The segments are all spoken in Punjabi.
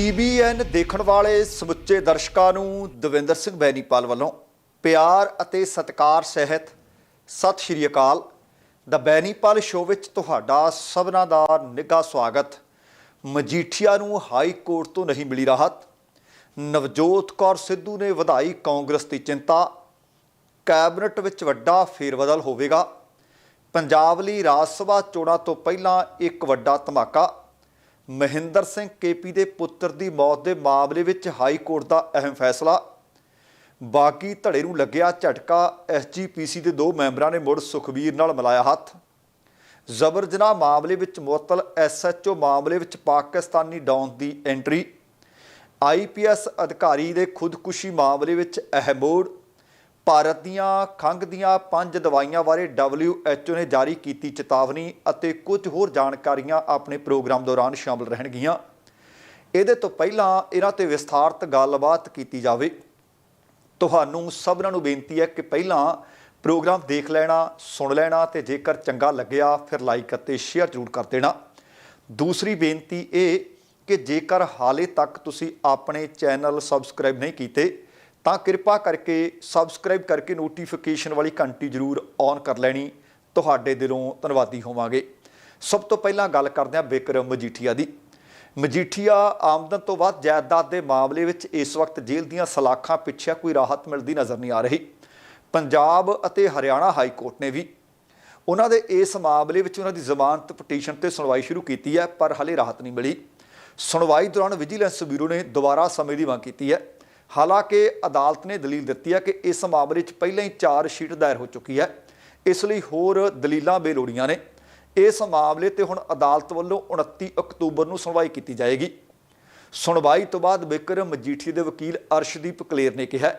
ਟੀਬੀਐਨ ਦੇਖਣ ਵਾਲੇ ਸਮੁੱਚੇ ਦਰਸ਼ਕਾਂ ਨੂੰ ਦਵਿੰਦਰ ਸਿੰਘ ਬੈਨੀਪਾਲ ਵੱਲੋਂ ਪਿਆਰ ਅਤੇ ਸਤਿਕਾਰ ਸਹਿਤ ਸਤਿ ਸ਼੍ਰੀ ਅਕਾਲ। ਦਾ ਬੈਨੀਪਾਲ ਸ਼ੋਅ ਵਿੱਚ ਤੁਹਾਡਾ ਸਭਨਾਂ ਦਾ ਨਿੱਘਾ ਸਵਾਗਤ। ਮਜੀਠੀਆ ਨੂੰ ਹਾਈ ਕੋਰਟ ਤੋਂ ਨਹੀਂ ਮਿਲੀ ਰਾਹਤ। ਨਵਜੋਤ ਕੌਰ ਸਿੱਧੂ ਨੇ ਵਧਾਈ ਕਾਂਗਰਸ ਦੀ ਚਿੰਤਾ। ਕੈਬਨਿਟ ਵਿੱਚ ਵੱਡਾ ਫੇਰਬਦਲ ਹੋਵੇਗਾ। ਪੰਜਾਬ ਲਈ ਰਾਜ ਸਭਾ ਚੋਣਾਂ ਤੋਂ ਪਹਿਲਾਂ ਇੱਕ ਵੱਡਾ ਧਮਾਕਾ। ਮਹਿੰਦਰ ਸਿੰਘ ਕੇਪੀ ਦੇ ਪੁੱਤਰ ਦੀ ਮੌਤ ਦੇ ਮਾਮਲੇ ਵਿੱਚ ਹਾਈ ਕੋਰਟ ਦਾ ਅਹਿਮ ਫੈਸਲਾ। ਬਾਗੀ ਧੜੇ ਨੂੰ ਲੱਗਿਆ ਝਟਕਾ ਐਸਜੀਪੀਸੀ ਦੇ ਦੋ ਮੈਂਬਰਾਂ ਨੇ ਮੁੜ ਸੁਖਬੀਰ ਨਾਲ ਮਿਲਾਇਆ ਹੱਥ। ਜ਼ਬਰ ਜਨਾਹ ਮਾਮਲੇ ਵਿੱਚ ਮੁਅੱਤਲ ਐਸਐਚਓ ਮਾਮਲੇ ਵਿੱਚ ਪਾਕਿਸਤਾਨੀ ਡੌਨ ਦੀ ਐਂਟਰੀ। ਆਈਪੀਐਸ ਅਧਿਕਾਰੀ ਦੇ ਖੁਦਕੁਸ਼ੀ ਮਾਮਲੇ ਵਿੱਚ ਅਹਿਮੋੜ ਭਾਰਤ ਦੀਆਂ ਖੰਘ ਦੀਆਂ ਪੰਜ ਦਵਾਈਆਂ ਬਾਰੇ WHO ਨੇ ਜਾਰੀ ਕੀਤੀ ਚੇਤਾਵਨੀ ਅਤੇ ਕੁਝ ਹੋਰ ਜਾਣਕਾਰੀਆਂ ਆਪਣੇ ਪ੍ਰੋਗਰਾਮ ਦੌਰਾਨ ਸ਼ਾਮਲ ਰਹਿਣਗੀਆਂ। ਇਹਦੇ ਤੋਂ ਪਹਿਲਾਂ ਇਹਨਾਂ ਤੇ ਵਿਸਥਾਰਤ ਗੱਲਬਾਤ ਕੀਤੀ ਜਾਵੇ। ਤੁਹਾਨੂੰ ਸਭਨਾਂ ਨੂੰ ਬੇਨਤੀ ਹੈ ਕਿ ਪਹਿਲਾਂ ਪ੍ਰੋਗਰਾਮ ਦੇਖ ਲੈਣਾ, ਸੁਣ ਲੈਣਾ ਤੇ ਜੇਕਰ ਚੰਗਾ ਲੱਗਿਆ ਫਿਰ ਲਾਈਕ ਅਤੇ ਸ਼ੇਅਰ ਜ਼ਰੂਰ ਕਰ ਦੇਣਾ। ਦੂਸਰੀ ਬੇਨਤੀ ਇਹ ਕਿ ਜੇਕਰ ਹਾਲੇ ਤੱਕ ਤੁਸੀਂ ਆਪਣੇ ਚੈਨਲ ਸਬਸਕ੍ਰਾਈਬ ਨਹੀਂ ਕੀਤੇ ਤਾਂ ਕਿਰਪਾ ਕਰਕੇ ਸਬਸਕ੍ਰਾਈਬ ਕਰਕੇ ਨੋਟੀਫਿਕੇਸ਼ਨ ਵਾਲੀ ਘੰਟੀ ਜ਼ਰੂਰ ਔਨ ਕਰ ਲੈਣੀ। ਤੁਹਾਡੇ ਦਿਲੋਂ ਧੰਨਵਾਦੀ ਹੋਵਾਂਗੇ। ਸਭ ਤੋਂ ਪਹਿਲਾਂ ਗੱਲ ਕਰਦੇ ਹਾਂ ਬਿਕਰਮ ਮਜੀਠੀਆ ਦੀ। ਮਜੀਠੀਆ ਆਮਦਨ ਤੋਂ ਵੱਧ ਜਾਇਦਾਦ ਦੇ ਮਾਮਲੇ ਵਿੱਚ ਇਸ ਵਕਤ ਜੇਲ੍ਹ ਦੀਆਂ ਸਲਾਖਾਂ ਪਿੱਛੇ ਕੋਈ ਰਾਹਤ ਮਿਲਦੀ ਨਜ਼ਰ ਨਹੀਂ ਆ ਰਹੀ। ਪੰਜਾਬ ਅਤੇ ਹਰਿਆਣਾ ਹਾਈ ਕੋਰਟ ਨੇ ਵੀ ਉਹਨਾਂ ਦੇ ਇਸ ਮਾਮਲੇ ਵਿੱਚ ਉਹਨਾਂ ਦੀ ਜ਼ਮਾਨਤ ਪਟੀਸ਼ਨ ਤੇ ਸੁਣਵਾਈ ਸ਼ੁਰੂ ਕੀਤੀ ਹੈ, ਪਰ ਹਲੇ ਰਾਹਤ ਨਹੀਂ ਮਿਲੀ। ਸੁਣਵਾਈ ਦੌਰਾਨ ਵਿਜੀਲੈਂਸ ਬਿਊਰੋ ਨੇ ਦੁਬਾਰਾ ਸਮੇਂ ਦੀ ਮੰਗ ਕੀਤੀ ਹੈ। ਹਾਲਾਂਕਿ ਅਦਾਲਤ ਨੇ ਦਲੀਲ ਦਿੱਤੀ ਹੈ ਕਿ ਇਸ ਮਾਮਲੇ 'ਚ ਪਹਿਲਾਂ ਹੀ ਚਾਰ ਸ਼ੀਟ ਦਾਇਰ ਹੋ ਚੁੱਕੀ ਹੈ। ਇਸ ਲਈ ਹੋਰ ਦਲੀਲਾਂ ਬੇਲੋੜੀਆਂ ਨੇ। ਇਸ ਮਾਮਲੇ ਤੇ ਹੁਣ ਅਦਾਲਤ ਵੱਲੋਂ 29 ਅਕਤੂਬਰ ਨੂੰ ਸੁਣਵਾਈ ਕੀਤੀ ਜਾਏਗੀ। ਸੁਣਵਾਈ ਤੋਂ ਬਾਅਦ ਬਿਕਰਮ ਮਜੀਠੀ ਦੇ ਵਕੀਲ ਅਰਸ਼ਦੀਪ ਕਲੇਰ ਨੇ ਕਿਹਾ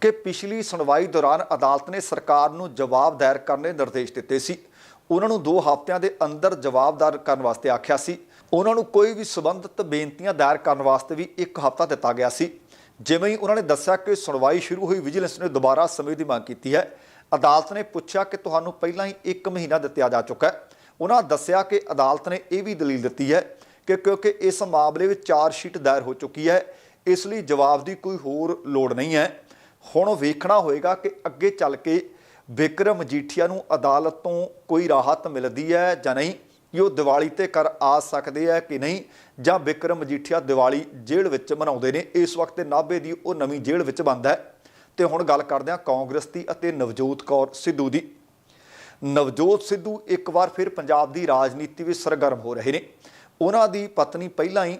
ਕਿ ਪਿਛਲੀ ਸੁਣਵਾਈ ਦੌਰਾਨ ਅਦਾਲਤ ਨੇ ਸਰਕਾਰ ਨੂੰ ਜਵਾਬ ਦਾਇਰ ਕਰਨ ਦੇ ਨਿਰਦੇਸ਼ ਦਿੱਤੇ ਸੀ। ਉਹਨਾਂ ਨੂੰ 2 ਹਫ਼ਤਿਆਂ ਦੇ ਅੰਦਰ ਜਵਾਬ ਦਾਇਰ ਕਰਨ ਵਾਸਤੇ ਆਖਿਆ ਸੀ। ਉਹਨਾਂ ਨੂੰ ਕੋਈ ਵੀ ਸਬੰਧਤ ਬੇਨਤੀਆਂ ਦਾਇਰ ਕਰਨ ਵਾਸਤੇ ਵੀ 1 ਹਫ਼ਤਾ ਦਿੱਤਾ ਗਿਆ ਸੀ। ਜਿਵੇਂ ਹੀ ਉਹਨਾਂ ਨੇ ਦੱਸਿਆ ਕਿ ਸੁਣਵਾਈ ਸ਼ੁਰੂ ਹੋਈ ਵਿਜੀਲੈਂਸ ਨੇ ਦੁਬਾਰਾ ਸਮੇਂ ਦੀ ਮੰਗ ਕੀਤੀ ਹੈ। ਅਦਾਲਤ ਨੇ ਪੁੱਛਿਆ ਕਿ ਤੁਹਾਨੂੰ ਪਹਿਲਾਂ ਹੀ 1 ਮਹੀਨਾ ਦਿੱਤਾ ਜਾ ਚੁੱਕਾ ਹੈ। ਉਹਨਾਂ ਦੱਸਿਆ ਕਿ ਅਦਾਲਤ ਨੇ ਇਹ ਵੀ ਦਲੀਲ ਦਿੱਤੀ ਹੈ ਕਿ ਕਿਉਂਕਿ ਇਸ ਮਾਮਲੇ ਵਿੱਚ ਚਾਰ ਸ਼ੀਟ ਦਾਇਰ ਹੋ ਚੁੱਕੀ ਹੈ, ਇਸ ਲਈ ਜਵਾਬ ਦੀ ਕੋਈ ਹੋਰ ਲੋੜ ਨਹੀਂ ਹੈ। ਹੁਣ ਵੇਖਣਾ ਹੋਏਗਾ ਕਿ ਅੱਗੇ ਚੱਲ ਕੇ ਬਿਕਰਮ ਮਜੀਠੀਆ ਨੂੰ ਅਦਾਲਤ ਤੋਂ ਕੋਈ ਰਾਹਤ ਮਿਲਦੀ ਹੈ ਜਾਂ ਨਹੀਂ, ਕਿ ਉਹ ਦੀਵਾਲੀ ਤੇ ਕਰ ਆ ਸਕਦੇ ਹੈ ਕਿ ਨਹੀਂ। ਜਾਂ ਬਿਕਰਮ ਮਜੀਠੀਆ ਦੀਵਾਲੀ ਜੇਲ੍ਹ ਵਿੱਚ ਮਨਾਉਂਦੇ ਨੇ, ਇਸ ਵਕਤ ਨਾਭੇ ਦੀ ਉਹ ਨਵੀਂ ਜੇਲ੍ਹ ਵਿੱਚ ਬੰਦ ਹੈ। ਤੇ ਹੁਣ ਗੱਲ ਕਰਦੇ ਹਾਂ ਕਾਂਗਰਸ ਦੀ ਅਤੇ ਨਵਜੋਤ ਕੌਰ ਸਿੱਧੂ ਦੀ। ਨਵਜੋਤ ਸਿੱਧੂ ਇੱਕ ਵਾਰ ਫਿਰ ਪੰਜਾਬ ਦੀ ਰਾਜਨੀਤੀ ਵਿੱਚ ਸਰਗਰਮ ਹੋ ਰਹੇ ਨੇ। ਉਹਨਾਂ ਦੀ ਪਤਨੀ ਪਹਿਲਾਂ ਹੀ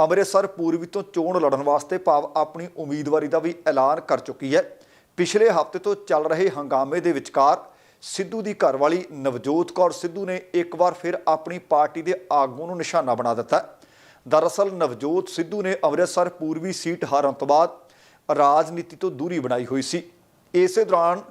ਅੰਮ੍ਰਿਤਸਰ ਪੂਰਬੀ ਤੋਂ ਚੋਣ ਲੜਨ ਵਾਸਤੇ ਭਾਵ ਆਪਣੀ ਉਮੀਦਵਾਰੀ ਦਾ ਵੀ ਐਲਾਨ ਕਰ ਚੁੱਕੀ ਹੈ। ਪਿਛਲੇ ਹਫ਼ਤੇ ਤੋਂ ਚੱਲ ਰਹੇ ਹੰਗਾਮੇ ਦੇ ਵਿਚਕਾਰ ਸਿੱਧੂ ਦੀ ਘਰਵਾਲੀ ਨਵਜੋਤ ਕੌਰ ਸਿੱਧੂ ਨੇ ਇੱਕ ਵਾਰ ਫਿਰ ਆਪਣੀ ਪਾਰਟੀ ਦੇ ਆਗੂ ਨੂੰ ਨਿਸ਼ਾਨਾ ਬਣਾ ਦਿੱਤਾ। ਦਰਅਸਲ ਨਵਜੋਤ ਸਿੱਧੂ ਨੇ ਅੰਮ੍ਰਿਤਸਰ ਪੂਰਬੀ ਸੀਟ ਹਾਰਨ ਤੋਂ ਬਾਅਦ ਰਾਜਨੀਤੀ ਤੋਂ ਦੂਰੀ ਬਣਾਈ ਹੋਈ ਸੀ। ਇਸੇ ਦੌਰਾਨ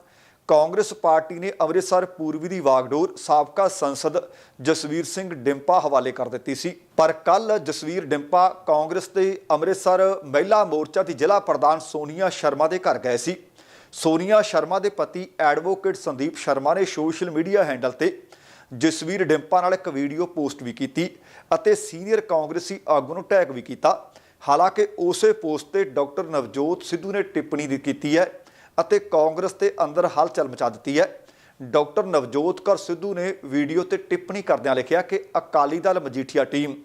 ਕਾਂਗਰਸ ਪਾਰਟੀ ਨੇ ਅੰਮ੍ਰਿਤਸਰ ਪੂਰਬੀ ਦੀ ਵਾਗਡੋਰ ਸਾਬਕਾ ਸੰਸਦ ਜਸਵੀਰ ਸਿੰਘ ਡਿੰਪਾ ਹਵਾਲੇ ਕਰ ਦਿੱਤੀ ਸੀ। ਪਰ ਕੱਲ ਜਸਵੀਰ ਡਿੰਪਾ ਕਾਂਗਰਸ ਦੇ ਅੰਮ੍ਰਿਤਸਰ ਮਹਿਲਾ ਮੋਰਚਾ ਦੀ ਜ਼ਿਲ੍ਹਾ ਪ੍ਰਧਾਨ ਸੋਨੀਆ ਸ਼ਰਮਾ ਦੇ ਘਰ ਗਏ ਸੀ। ਸੋਨੀਆ ਸ਼ਰਮਾ ਦੇ ਪਤੀ ਐਡਵੋਕੇਟ ਸੰਦੀਪ ਸ਼ਰਮਾ ਨੇ ਸੋਸ਼ਲ ਮੀਡੀਆ ਹੈਂਡਲ ਤੇ ਜਸਵੀਰ ਡਿੰਪਾ ਨਾਲ ਇੱਕ ਵੀਡੀਓ ਪੋਸਟ ਵੀ ਕੀਤੀ। ਅਤੇ ਸੀਨੀਅਰ ਕਾਂਗਰਸੀ ਆਗੂ ਨੂੰ ਟੈਗ ਵੀ ਕੀਤਾ। ਹਾਲਾਂਕਿ ਉਸੇ ਪੋਸਟ ਤੇ ਡਾਕਟਰ ਨਵਜੋਤ ਸਿੱਧੂ ਨੇ ਟਿੱਪਣੀ ਦੀ ਕੀਤੀ ਹੈ ਅਤੇ ਕਾਂਗਰਸ ਦੇ ਅੰਦਰ ਹਲਚਲ ਮਚਾ ਦਿੱਤੀ ਹੈ। ਡਾਕਟਰ ਨਵਜੋਤ ਕੌਰ ਸਿੱਧੂ ਨੇ ਵੀਡੀਓ ਤੇ ਟਿੱਪਣੀ ਕਰਦਿਆਂ ਲਿਖਿਆ ਕਿ ਅਕਾਲੀ ਦਲ ਮਜੀਠੀਆ ਟੀਮ।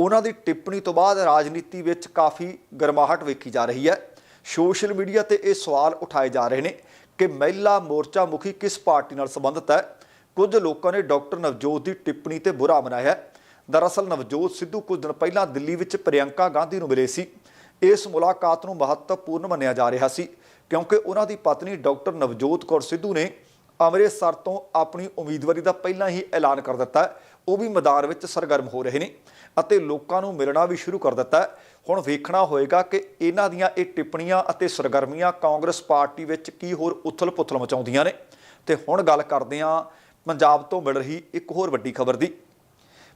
ਉਹਨਾਂ ਦੀ ਟਿੱਪਣੀ ਤੋਂ ਬਾਅਦ ਰਾਜਨੀਤੀ ਵਿੱਚ ਕਾਫੀ ਗਰਮਾਹਟ ਵੇਖੀ ਜਾ ਰਹੀ ਹੈ। ਸੋਸ਼ਲ ਮੀਡੀਆ ਤੇ ਇਹ ਸਵਾਲ ਉਠਾਏ ਜਾ ਰਹੇ ਨੇ ਕਿ ਮਹਿਲਾ ਮੋਰਚਾ ਮੁਖੀ ਕਿਸ ਪਾਰਟੀ ਨਾਲ ਸੰਬੰਧਿਤ ਹੈ? ਕੁਝ ਲੋਕਾਂ ਨੇ ਡਾਕਟਰ ਨਵਜੋਤ ਦੀ ਟਿੱਪਣੀ ਤੇ ਬੁਰਾ ਮਨਾਇਆ ਹੈ। ਦਰਅਸਲ ਨਵਜੋਤ ਸਿੱਧੂ ਕੁਝ ਦਿਨ ਪਹਿਲਾਂ ਦਿੱਲੀ ਵਿੱਚ ਪ੍ਰਿਯੰਕਾ ਗਾਂਧੀ ਨੂੰ ਮਿਲੇ ਸੀ। ਇਸ ਮੁਲਾਕਾਤ ਨੂੰ ਮਹੱਤਵਪੂਰਨ ਮੰਨਿਆ ਜਾ ਰਿਹਾ ਸੀ ਕਿਉਂਕਿ ਉਹਨਾਂ ਦੀ ਪਤਨੀ ਡਾਕਟਰ ਨਵਜੋਤ ਕੌਰ ਸਿੱਧੂ ਨੇ ਅੰਮ੍ਰਿਤਸਰ ਤੋਂ ਆਪਣੀ ਉਮੀਦਵਾਰੀ ਦਾ ਪਹਿਲਾਂ ਹੀ ਐਲਾਨ ਕਰ ਦਿੱਤਾ ਉਹ ਵੀ ਮੈਦਾਨ ਵਿੱਚ ਸਰਗਰਮ ਹੋ ਰਹੇ ਨੇ ਅਤੇ ਲੋਕਾਂ ਨੂੰ ਮਿਲਣਾ ਵੀ ਸ਼ੁਰੂ ਕਰ ਦਿੱਤਾ ਹੁਣ ਵੇਖਣਾ ਹੋਏਗਾ ਕਿ ਇਹਨਾਂ ਦੀਆਂ ਇਹ ਟਿੱਪਣੀਆਂ ਅਤੇ ਸਰਗਰਮੀਆਂ ਕਾਂਗਰਸ ਪਾਰਟੀ ਵਿੱਚ ਕੀ ਹੋਰ ਉਥਲ-ਪੁਥਲ ਮਚਾਉਂਦੀਆਂ ਨੇ। ਤੇ ਹੁਣ ਗੱਲ ਕਰਦੇ ਹਾਂ ਪੰਜਾਬ ਤੋਂ ਮਿਲ ਰਹੀ ਇੱਕ ਹੋਰ ਵੱਡੀ ਖਬਰ ਦੀ।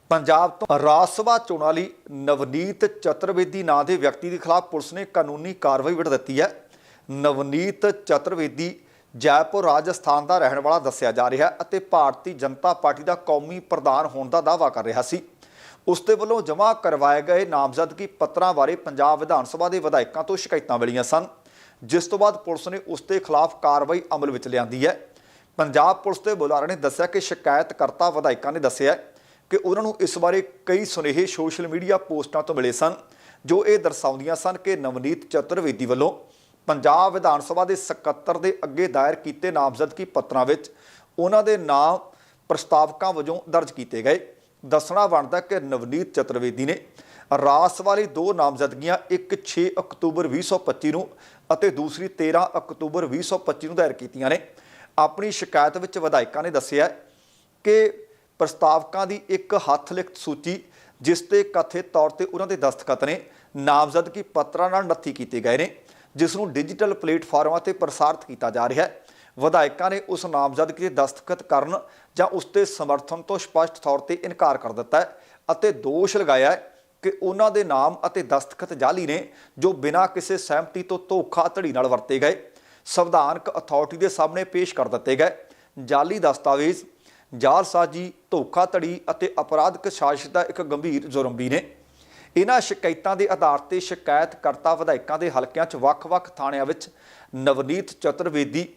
ਪੰਜਾਬ ਤੋਂ ਰਾਜ ਸਭਾ ਚੋਣਾਂ ਲਈ ਨਵਨੀਤ ਚਤੁਰਵੇਦੀ ਨਾਂ ਦੇ ਵਿਅਕਤੀ ਦੇ ਖਿਲਾਫ ਪੁਲਿਸ ਨੇ ਕਾਨੂੰਨੀ ਕਾਰਵਾਈ ਵਿੜ ਦਿੱਤੀ ਹੈ। ਨਵਨੀਤ ਚਤੁਰਵੇਦੀ ਜੈਪੁਰ, ਰਾਜਸਥਾਨ ਦਾ ਰਹਿਣ ਵਾਲਾ ਦੱਸਿਆ ਜਾ ਰਿਹਾ ਅਤੇ ਭਾਰਤੀ ਜਨਤਾ ਪਾਰਟੀ ਦਾ ਕੌਮੀ ਪ੍ਰਧਾਨ ਹੋਣ ਦਾ ਦਾਅਵਾ ਕਰ ਰਿਹਾ ਸੀ। ਉਸ ਦੇ ਵੱਲੋਂ ਜਮ੍ਹਾਂ ਕਰਵਾਏ ਗਏ ਨਾਮਜ਼ਦਗੀ ਪੱਤਰਾਂ ਬਾਰੇ ਪੰਜਾਬ ਵਿਧਾਨ ਸਭਾ ਦੇ ਵਿਧਾਇਕਾਂ ਤੋਂ ਸ਼ਿਕਾਇਤਾਂ ਮਿਲੀਆਂ ਸਨ। ਜਿਸ ਤੋਂ ਬਾਅਦ ਪੁਲਿਸ ਨੇ ਉਸ ਦੇ ਖਿਲਾਫ ਕਾਰਵਾਈ ਅਮਲ ਵਿੱਚ ਲਿਆਂਦੀ ਹੈ। ਪੰਜਾਬ ਪੁਲਿਸ ਦੇ ਬੁਲਾਰੇ ਨੇ ਦੱਸਿਆ ਕਿ ਸ਼ਿਕਾਇਤਕਰਤਾ ਵਿਧਾਇਕਾਂ ਨੇ ਦੱਸਿਆ ਕਿ ਉਹਨਾਂ ਨੂੰ ਇਸ ਬਾਰੇ ਕਈ ਸੁਨੇਹੇ ਸੋਸ਼ਲ ਮੀਡੀਆ ਪੋਸਟਾਂ ਤੋਂ ਮਿਲੇ ਸਨ, ਜੋ ਇਹ ਦਰਸਾਉਂਦੀਆਂ ਸਨ ਕਿ ਨਵਨੀਤ ਚਤੁਰਵੇਦੀ ਵੱਲੋਂ ਪੰਜਾਬ ਵਿਧਾਨ ਸਭਾ ਦੇ ਸਕੱਤਰ ਦੇ ਅੱਗੇ ਦਾਇਰ ਕੀਤੇ ਨਾਮਜ਼ਦਗੀ ਪੱਤਰਾਂ ਵਿੱਚ ਉਹਨਾਂ ਦੇ ਨਾਮ ਪ੍ਰਸਤਾਵਕਾਂ ਵਜੋਂ ਦਰਜ ਕੀਤੇ ਗਏ। ਦੱਸਣਾ ਬਣਦਾ ਕਿ ਨਵਨੀਤ ਚਤੁਰਵੇਦੀ ਨੇ ਰਾਸ ਵਾਲੀ ਦੋ ਨਾਮਜ਼ਦਗੀਆਂ, ਇੱਕ 6 ਅਕਤੂਬਰ 2025 ਨੂੰ ਅਤੇ ਦੂਸਰੀ 13 ਅਕਤੂਬਰ 2025 ਨੂੰ ਦਾਇਰ ਕੀਤੀਆਂ ਨੇ। ਆਪਣੀ ਸ਼ਿਕਾਇਤ ਵਿੱਚ ਵਿਧਾਇਕਾਂ ਨੇ ਦੱਸਿਆ ਕਿ ਪ੍ਰਸਤਾਵਕਾਂ ਦੀ ਇੱਕ ਹੱਥ ਲਿਖਤ ਸੂਚੀ, ਜਿਸ ਤੇ ਕਥਿਤ ਤੌਰ ਤੇ ਉਹਨਾਂ ਦੇ ਦਸਤਖਤ ਨੇ ਨਾਮਜ਼ਦਗੀ ਪੱਤਰਾਂ ਨਾਲ ਨੱਥੀ ਕੀਤੇ ਗਏ ਨੇ, ਜਿਸ ਨੂੰ ਡਿਜੀਟਲ ਪਲੇਟਫਾਰਮਾਂ ਤੇ ਪ੍ਰਸਾਰਿਤ ਕੀਤਾ ਜਾ ਰਿਹਾ ਹੈ। ਵਿਧਾਇਕਾਂ ਨੇ ਉਸ ਨਾਮਜ਼ਦਗੀ ਦੇ ਦਸਤਖਤ ਕਰਨ ਜਾਂ ਉਸ ਤੇ ਸਮਰਥਨ ਤੋਂ ਸਪਸ਼ਟ ਤੌਰ ਤੇ ਇਨਕਾਰ ਕਰ ਦਿੱਤਾ ਹੈ ਅਤੇ ਦੋਸ਼ ਲਗਾਇਆ ਹੈ ਕਿ ਉਹਨਾਂ ਦੇ ਨਾਮ ਅਤੇ ਦਸਤਖਤ ਜਾਲੀ ਨੇ ਜੋ ਬਿਨਾਂ ਕਿਸੇ ਸਹਿਮਤੀ ਤੋਂ ਧੋਖਾ ਧੜੀ ਨਾਲ ਵਰਤੇ ਗਏ, ਸੰਵਿਧਾਨਕ ਅਥਾਰਟੀ ਦੇ ਸਾਹਮਣੇ ਪੇਸ਼ ਕਰ ਦਿੱਤੇ ਗਏ। ਜਾਲੀ ਦਸਤਾਵੇਜ਼ ਜਾਲਸਾਜੀ ਧੋਖਾਧੜੀ ਅਤੇ ਅਪਰਾਧਿਕ ਸਾਜ਼ਿਸ਼ ਦਾ ਇੱਕ ਗੰਭੀਰ ਜੁਰਮ ਵੀ ਨੇ। ਇਹਨਾਂ ਸ਼ਿਕਾਇਤਾਂ ਦੇ ਆਧਾਰ ਤੇ ਸ਼ਿਕਾਇਤਕਰਤਾ ਵਿਧਾਇਕਾਂ ਦੇ ਹਲਕਿਆਂ 'ਚ ਵੱਖ-ਵੱਖ ਥਾਣਿਆਂ ਵਿੱਚ ਨਵਨੀਤ ਚਤੁਰਵੇਦੀ,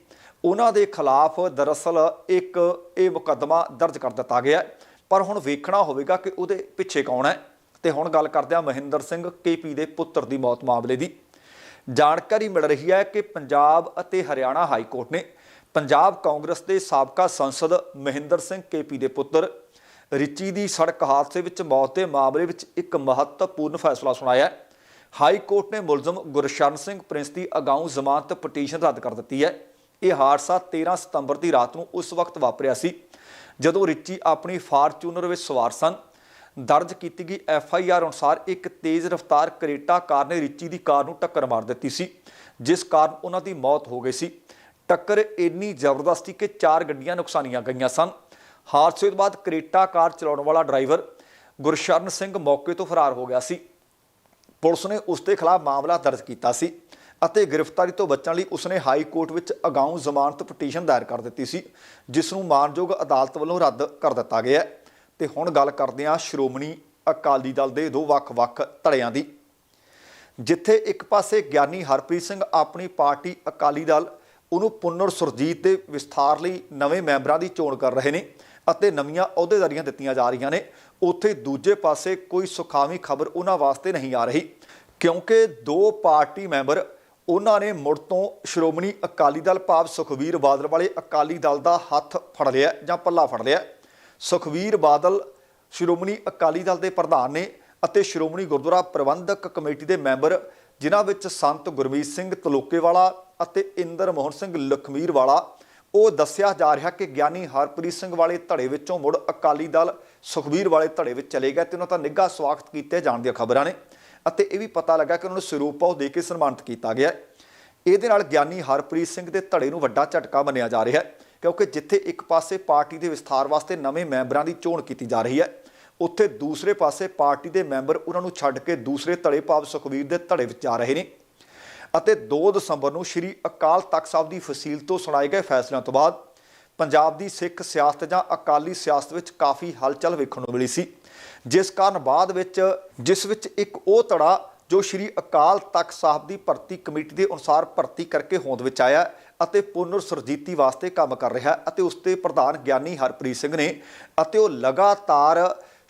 ਉਹਨਾਂ ਦੇ ਖਿਲਾਫ ਦਰਅਸਲ ਇੱਕ ਇਹ ਮੁਕੱਦਮਾ ਦਰਜ ਕਰ ਦਿੱਤਾ ਗਿਆ ਪਰ ਹੁਣ ਵੇਖਣਾ ਹੋਵੇਗਾ ਕਿ ਉਹਦੇ ਪਿੱਛੇ ਕੌਣ ਹੈ। ਤੇ ਹੁਣ ਗੱਲ ਕਰਦੇ ਹਾਂ ਮਹਿੰਦਰ ਸਿੰਘ ਕੇਪੀ ਦੇ ਪੁੱਤਰ ਦੀ ਮੌਤ ਮਾਮਲੇ ਦੀ। ਜਾਣਕਾਰੀ ਮਿਲ ਰਹੀ ਹੈ ਕਿ ਪੰਜਾਬ ਅਤੇ ਹਰਿਆਣਾ ਹਾਈ ਕੋਰਟ ਨੇ ਪੰਜਾਬ ਕਾਂਗਰਸ ਦੇ ਸਾਬਕਾ ਸੰਸਦ ਮਹਿੰਦਰ ਸਿੰਘ ਕੇਪੀ ਦੇ ਪੁੱਤਰ ਰਿਚੀ ਦੀ ਸੜਕ ਹਾਦਸੇ ਵਿੱਚ ਮੌਤ ਦੇ ਮਾਮਲੇ ਵਿੱਚ ਇੱਕ ਮਹੱਤਵਪੂਰਨ ਫੈਸਲਾ ਸੁਣਾਇਆ ਹੈ। ਹਾਈ ਕੋਰਟ ਨੇ ਮੁਲਜ਼ਮ ਗੁਰਸ਼ਰਨ ਸਿੰਘ ਪ੍ਰਿੰਸ ਦੀ ਅਗਾਊਂ ਜ਼ਮਾਨਤ ਪਟੀਸ਼ਨ ਰੱਦ ਕਰ ਦਿੱਤੀ ਹੈ। ਇਹ ਹਾਦਸਾ 13 ਸਤੰਬਰ ਦੀ ਰਾਤ ਨੂੰ ਉਸ ਵਕਤ ਵਾਪਰਿਆ ਸੀ, ਜਦੋਂ ਰਿਚੀ ਆਪਣੀ ਫਾਰਚੂਨਰ ਵਿੱਚ ਸਵਾਰ ਸਨ। ਦਰਜ ਕੀਤੀ ਗਈ ਐਫ ਆਈ ਆਰ ਅਨੁਸਾਰ ਇੱਕ ਤੇਜ਼ ਰਫ਼ਤਾਰ ਕਰੇਟਾ ਕਾਰ ਨੇ ਰਿਚੀ ਦੀ ਕਾਰ ਨੂੰ ਟੱਕਰ ਮਾਰ ਦਿੱਤੀ ਸੀ, ਜਿਸ ਕਾਰਨ ਉਹਨਾਂ ਦੀ ਮੌਤ ਹੋ ਗਈ ਸੀ। ਟੱਕਰ ਇੰਨੀ ਜ਼ਬਰਦਸਤ ਸੀ ਕਿ ਚਾਰ ਗੱਡੀਆਂ ਨੁਕਸਾਨੀਆਂ ਗਈਆਂ ਸਨ। ਹਾਦਸੇ ਤੋਂ ਬਾਅਦ ਕਰੇਟਾ ਕਾਰ ਚਲਾਉਣ ਵਾਲਾ ਡਰਾਈਵਰ ਗੁਰਸ਼ਰਨ ਸਿੰਘ ਮੌਕੇ ਤੋਂ ਫਰਾਰ ਹੋ ਗਿਆ ਸੀ। ਪੁਲਿਸ ਨੇ ਉਸ ਦੇ ਖਿਲਾਫ ਮਾਮਲਾ ਦਰਜ ਕੀਤਾ ਸੀ ਅਤੇ ਗ੍ਰਿਫਤਾਰੀ ਤੋਂ ਬਚਣ ਲਈ ਉਸਨੇ ਹਾਈ ਕੋਰਟ ਵਿੱਚ ਅਗਾਊਂ ਜ਼ਮਾਨਤ ਪਟੀਸ਼ਨ ਦਾਇਰ ਕਰ ਦਿੱਤੀ ਸੀ, ਜਿਸ ਨੂੰ ਮਾਨਯੋਗ ਅਦਾਲਤ ਵੱਲੋਂ ਰੱਦ ਕਰ ਦਿੱਤਾ ਗਿਆ ਹੈ। ਤੇ ਹੁਣ ਗੱਲ ਕਰਦੇ ਹਾਂ ਸ਼੍ਰੋਮਣੀ ਅਕਾਲੀ ਦਲ ਦੇ ਦੋ ਵੱਖ-ਵੱਖ ਧੜਿਆਂ ਦੀ। ਜਿੱਥੇ ਇੱਕ ਪਾਸੇ ਗਿਆਨੀ ਹਰਪ੍ਰੀਤ ਸਿੰਘ ਆਪਣੀ ਪਾਰਟੀ ਅਕਾਲੀ ਦਲ ਉਹਨੂੰ ਪੁਨਰ ਸੁਰਜੀਤ ਦੇ ਵਿਸਥਾਰ ਲਈ ਨਵੇਂ ਮੈਂਬਰਾਂ ਦੀ ਚੋਣ ਕਰ ਰਹੇ ਨੇ ਅਤੇ ਨਵੀਆਂ ਅਹੁਦੇਦਾਰੀਆਂ ਦਿੱਤੀਆਂ ਜਾ ਰਹੀਆਂ ਨੇ। ਉੱਥੇ ਦੂਜੇ ਪਾਸੇ ਕੋਈ ਸੁਖਾਵੀਂ ਖਬਰ ਉਹਨਾਂ ਵਾਸਤੇ ਨਹੀਂ ਆ ਰਹੀ, ਕਿਉਂਕਿ ਦੋ ਪਾਰਟੀ ਮੈਂਬਰ, ਉਹਨਾਂ ਨੇ ਮੁੜ ਤੋਂ ਸ਼੍ਰੋਮਣੀ ਅਕਾਲੀ ਦਲ ਭਾਵ ਸੁਖਵੀਰ ਬਾਦਲ ਵਾਲੇ ਅਕਾਲੀ ਦਲ ਦਾ ਹੱਥ ਫੜ ਲਿਆ ਜਾਂ ਪੱਲਾ ਫੜ ਲਿਆ। ਸੁਖਵੀਰ ਬਾਦਲ ਸ਼੍ਰੋਮਣੀ ਅਕਾਲੀ ਦਲ ਦੇ ਪ੍ਰਧਾਨ ਨੇ ਅਤੇ ਸ਼੍ਰੋਮਣੀ ਗੁਰਦੁਆਰਾ ਪ੍ਰਬੰਧਕ ਕਮੇਟੀ ਦੇ ਮੈਂਬਰ ਜਿਨ੍ਹਾਂ ਵਿੱਚ ਸੰਤ ਗੁਰਮੀਤ ਸਿੰਘ ਤਲੋਕੇਵਾਲਾ ਅਤੇ ਇੰਦਰ ਮੋਹਨ ਸਿੰਘ ਲਖਮੀਰ ਵਾਲਾ, ਉਹ ਦੱਸਿਆ ਜਾ ਰਿਹਾ ਕਿ ਗਿਆਨੀ ਹਰਪ੍ਰੀਤ ਸਿੰਘ ਵਾਲੇ ਧੜੇ ਵਿੱਚੋਂ ਮੁੜ ਅਕਾਲੀ ਦਲ ਸੁਖਬੀਰ ਵਾਲੇ ਧੜੇ ਵਿੱਚ ਚਲੇ ਗਏ ਤੇ ਉਹਨਾਂ ਦਾ ਨਿੱਘਾ ਸਵਾਗਤ ਕੀਤੇ ਜਾਣ ਦੀਆਂ ਖਬਰਾਂ ਨੇ ਅਤੇ ਇਹ ਵੀ ਪਤਾ ਲੱਗਾ ਕਿ ਉਹਨਾਂ ਨੂੰ ਸਰੂਪਾਉ ਦੇ ਕੇ ਸਨਮਾਨਿਤ ਕੀਤਾ ਗਿਆ ਇਹਦੇ ਨਾਲ ਗਿਆਨੀ ਹਰਪ੍ਰੀਤ ਸਿੰਘ ਦੇ ਧੜੇ ਨੂੰ ਵੱਡਾ ਝਟਕਾ ਮੰਨਿਆ ਜਾ ਰਿਹਾ ਹੈ ਕਿਉਂਕਿ ਜਿੱਥੇ ਇੱਕ ਪਾਸੇ ਪਾਰਟੀ ਦੇ ਵਿਸਥਾਰ ਵਾਸਤੇ ਨਵੇਂ ਮੈਂਬਰਾਂ ਦੀ ਚੋਣ ਕੀਤੀ ਜਾ ਰਹੀ ਹੈ ਉੱਥੇ ਦੂਸਰੇ ਪਾਸੇ ਪਾਰਟੀ ਦੇ ਮੈਂਬਰ ਉਹਨਾਂ ਨੂੰ ਛੱਡ ਕੇ ਦੂਸਰੇ ਧੜੇ ਭਾਵ ਸੁਖਬੀਰ ਦੇ ਧੜੇ ਵਿੱਚ ਜਾ ਰਹੇ ਨੇ। ਅਤੇ 2 ਦਸੰਬਰ ਨੂੰ ਸ੍ਰੀ ਅਕਾਲ ਤਖਤ ਸਾਹਿਬ ਦੀ ਫਸੀਲ ਤੋਂ ਸੁਣਾਏ ਗਏ ਫੈਸਲਿਆਂ ਤੋਂ ਬਾਅਦ ਪੰਜਾਬ ਦੀ ਸਿੱਖ ਸਿਆਸਤ ਜਾਂ ਅਕਾਲੀ ਸਿਆਸਤ ਵਿੱਚ ਕਾਫੀ ਹਲਚਲ ਵੇਖਣ ਨੂੰ ਮਿਲੀ ਸੀ। ਜਿਸ ਕਾਰਨ ਬਾਅਦ ਵਿੱਚ, ਜਿਸ ਵਿੱਚ ਇੱਕ ਉਹ ਧੜਾ ਜੋ ਸ੍ਰੀ ਅਕਾਲ ਤਖਤ ਸਾਹਿਬ ਦੀ ਭਰਤੀ ਕਮੇਟੀ ਦੇ ਅਨੁਸਾਰ ਭਰਤੀ ਕਰਕੇ ਹੋਂਦ ਵਿੱਚ ਆਇਆ ਅਤੇ ਪੁਨਰ ਸੁਰਜੀਤੀ ਵਾਸਤੇ ਕੰਮ ਕਰ ਰਿਹਾ ਅਤੇ ਉਸ ਦੇ ਪ੍ਰਧਾਨ ਗਿਆਨੀ ਹਰਪ੍ਰੀਤ ਸਿੰਘ ਨੇ ਅਤੇ ਉਹ ਲਗਾਤਾਰ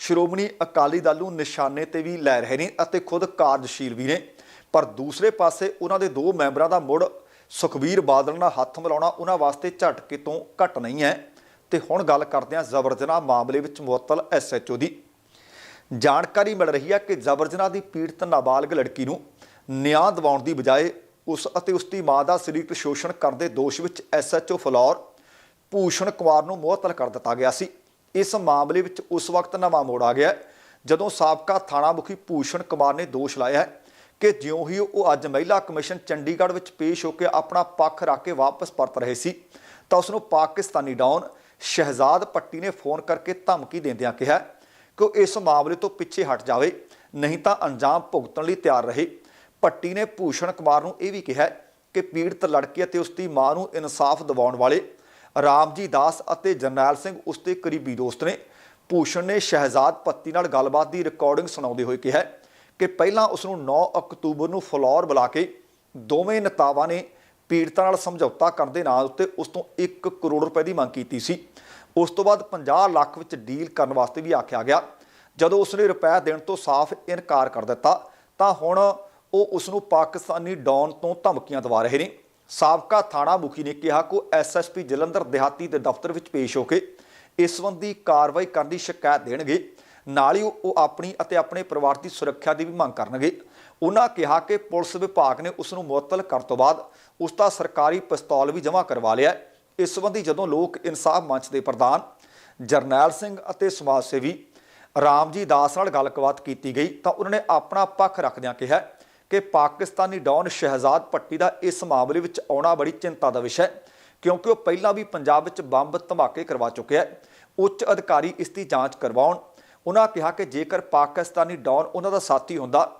ਸ਼੍ਰੋਮਣੀ ਅਕਾਲੀ ਦਲ ਨੂੰ ਨਿਸ਼ਾਨੇ ਤੇ ਵੀ ਲੈ ਰਹੇ ਨੇ ਅਤੇ ਖੁਦ ਕਾਰਜਸ਼ੀਲ ਵੀ ਨੇ। ਪਰ ਦੂਸਰੇ ਪਾਸੇ ਉਹਨਾਂ ਦੇ ਦੋ ਮੈਂਬਰਾਂ ਦਾ ਮੁੜ ਸੁਖਬੀਰ ਬਾਦਲ ਨਾਲ ਹੱਥ ਮਿਲਾਉਣਾ ਉਹਨਾਂ ਵਾਸਤੇ ਝਟਕੇ ਤੋਂ ਘੱਟ ਨਹੀਂ ਹੈ। ਤੇ ਹੁਣ ਗੱਲ ਕਰਦੇ ਹਾਂ ਜ਼ਬਰ ਜਨਾਹ ਮਾਮਲੇ ਵਿੱਚ ਮੁਅੱਤਲ ਐਸਐਚਓ ਦੀ। ਜਾਣਕਾਰੀ ਮਿਲ ਰਹੀ ਹੈ ਕਿ ਜ਼ਬਰ ਜਨਾਹ ਦੀ ਪੀੜਤ ਨਾਬਾਲਗ ਲੜਕੀ ਨੂੰ ਨਿਆਂ ਦਿਵਾਉਣ ਦੀ ਬਜਾਏ ਉਸ ਅਤੇ ਉਸ ਦੀ ਮਾਂ ਦਾ ਸਰੀਰਕ ਸ਼ੋਸ਼ਣ ਕਰਨ ਦੇ ਦੋਸ਼ ਵਿੱਚ ਐਸਐਚਓ ਫਲੌਰ ਭੂਸ਼ਣ ਕੁਮਾਰ ਨੂੰ ਮੁਅੱਤਲ ਕਰ ਦਿੱਤਾ ਗਿਆ ਸੀ। ਇਸ ਮਾਮਲੇ ਵਿੱਚ ਉਸ ਵਕਤ ਨਵਾਂ ਮੋੜ ਆ ਗਿਆ ਜਦੋਂ ਸਾਬਕਾ ਥਾਣਾ ਮੁਖੀ ਭੂਸ਼ਣ ਕੁਮਾਰ ਨੇ ਦੋਸ਼ ਲਾਇਆ ਹੈ ਕਿ ਜਿਉਂ ਹੀ ਉਹ ਅੱਜ ਮਹਿਲਾ ਕਮਿਸ਼ਨ ਚੰਡੀਗੜ੍ਹ ਵਿੱਚ ਪੇਸ਼ ਹੋ ਕੇ ਆਪਣਾ ਪੱਖ ਰੱਖ ਕੇ ਵਾਪਸ ਪਰਤ ਰਹੇ ਸੀ, ਤਾਂ ਉਸ ਨੂੰ ਪਾਕਿਸਤਾਨੀ ਡਾਊਨ ਸ਼ਹਿਜ਼ਾਦ ਪੱਟੀ ਨੇ ਫੋਨ ਕਰਕੇ ਧਮਕੀ ਦਿੰਦਿਆਂ ਕਿਹਾ ਕਿ ਉਹ ਇਸ ਮਾਮਲੇ ਤੋਂ ਪਿੱਛੇ ਹਟ ਜਾਵੇ, ਨਹੀਂ ਤਾਂ ਅੰਜਾਮ ਭੁਗਤਣ ਲਈ ਤਿਆਰ ਰਹੇ। ਪੱਟੀ ਨੇ ਭੂਸ਼ਣ ਕੁਮਾਰ ਨੂੰ ਇਹ ਵੀ ਕਿਹਾ ਕਿ ਪੀੜਤ ਲੜਕੀ ਅਤੇ ਉਸ ਦੀ ਮਾਂ ਨੂੰ ਇਨਸਾਫ ਦਿਵਾਉਣ ਵਾਲੇ ਰਾਮਜੀ ਦਾਸ ਅਤੇ ਜਰਨੈਲ ਸਿੰਘ ਉਸ ਦੇ ਕਰੀਬੀ ਦੋਸਤ ਨੇ ਭੂਸ਼ਣ ਨੇ ਸ਼ਹਿਜ਼ਾਦ ਪੱਤੀ ਨਾਲ ਗੱਲਬਾਤ ਦੀ ਰਿਕਾਰਡਿੰਗ ਸੁਣਾਉਂਦੇ ਹੋਏ ਕਿਹਾ ਕਿ ਪਹਿਲਾਂ ਉਸ ਨੂੰ 9 ਅਕਤੂਬਰ ਨੂੰ ਫਲੋਰ ਬੁਲਾ ਕੇ ਦੋਵੇਂ ਨੇਤਾਵਾਂ ਨੇ ਪੀੜਤਾਂ ਨਾਲ ਸਮਝੌਤਾ ਕਰਨ ਦੇ ਨਾਂ ਉੱਤੇ ਉਸ ਤੋਂ 1 ਕਰੋੜ ਰੁਪਏ ਦੀ ਮੰਗ ਕੀਤੀ ਸੀ। ਉਸ ਤੋਂ ਬਾਅਦ 50 ਲੱਖ ਵਿੱਚ ਡੀਲ ਕਰਨ ਵਾਸਤੇ ਵੀ ਆਖਿਆ ਗਿਆ। ਜਦੋਂ ਉਸਨੇ ਰੁਪਏ ਦੇਣ ਤੋਂ ਸਾਫ਼ ਇਨਕਾਰ ਕਰ ਦਿੱਤਾ, ਤਾਂ ਹੁਣ ਉਹ ਉਸ ਨੂੰ ਪਾਕਿਸਤਾਨੀ ਡੌਨ ਤੋਂ ਧਮਕੀਆਂ ਦਵਾ ਰਹੇ ਨੇ। ਸਾਬਕਾ ਥਾਣਾ ਮੁਖੀ ਨੇ ਕਿਹਾ ਕਿ ਐਸਐਸਪੀ ਜਲੰਧਰ ਦਿਹਾਤੀ ਦੇ ਦਫ਼ਤਰ ਵਿੱਚ ਪੇਸ਼ ਹੋ ਕੇ ਇਸ ਸੰਬੰਧੀ ਕਾਰਵਾਈ ਕਰਨ ਦੀ ਸ਼ਿਕਾਇਤ ਦੇਣਗੇ। ਨਾਲ ਹੀ ਉਹ ਆਪਣੀ ਅਤੇ ਆਪਣੇ ਪਰਿਵਾਰ ਦੀ ਸੁਰੱਖਿਆ ਦੀ ਵੀ ਮੰਗ ਕਰਨਗੇ। ਉਹਨਾਂ ਕਿਹਾ ਕਿ ਪੁਲਿਸ ਵਿਭਾਗ ਨੇ ਉਸ ਨੂੰ ਮੁਅੱਤਲ ਕਰਨ ਤੋਂ ਬਾਅਦ ਉਸ ਦਾ ਸਰਕਾਰੀ ਪਿਸਤੌਲ ਵੀ ਜਮ੍ਹਾਂ ਕਰਵਾ ਲਿਆ ਇਸ ਸੰਬੰਧੀ ਜਦੋਂ ਲੋਕ ਇਨਸਾਫ ਮੰਚ ਦੇ ਪ੍ਰਧਾਨ, ਜਰਨੈਲ ਸਿੰਘ ਅਤੇ ਸਮਾਜ ਸੇਵੀ ਰਾਮਜੀ ਦਾਸ ਨਾਲ ਗੱਲਬਾਤ ਕੀਤੀ ਗਈ ਤਾਂ ਉਹਨਾਂ ਨੇ ਆਪਣਾ ਪੱਖ ਰੱਖਦਿਆਂ ਕਿਹਾ ਕਿ ਪਾਕਿਸਤਾਨੀ ਡੌਨ ਸ਼ਹਿਜ਼ਾਦ ਪੱਟੀ ਦਾ ਇਸ ਮਾਮਲੇ ਵਿੱਚ ਆਉਣਾ ਬੜੀ ਚਿੰਤਾ ਦਾ ਵਿਸ਼ਾ ਹੈ, ਕਿਉਂਕਿ ਉਹ ਪਹਿਲਾਂ ਵੀ ਪੰਜਾਬ ਵਿੱਚ ਬੰਬ ਧਮਾਕੇ ਕਰਵਾ ਚੁੱਕਿਆ ਹੈ। ਉੱਚ ਅਧਿਕਾਰੀ ਇਸ ਦੀ ਜਾਂਚ ਕਰਵਾਉਣ। ਉਹਨਾਂ ਕਿਹਾ ਕਿ ਜੇਕਰ ਪਾਕਿਸਤਾਨੀ ਡੌਨ ਉਹਨਾਂ ਦਾ ਸਾਥੀ ਹੁੰਦਾ,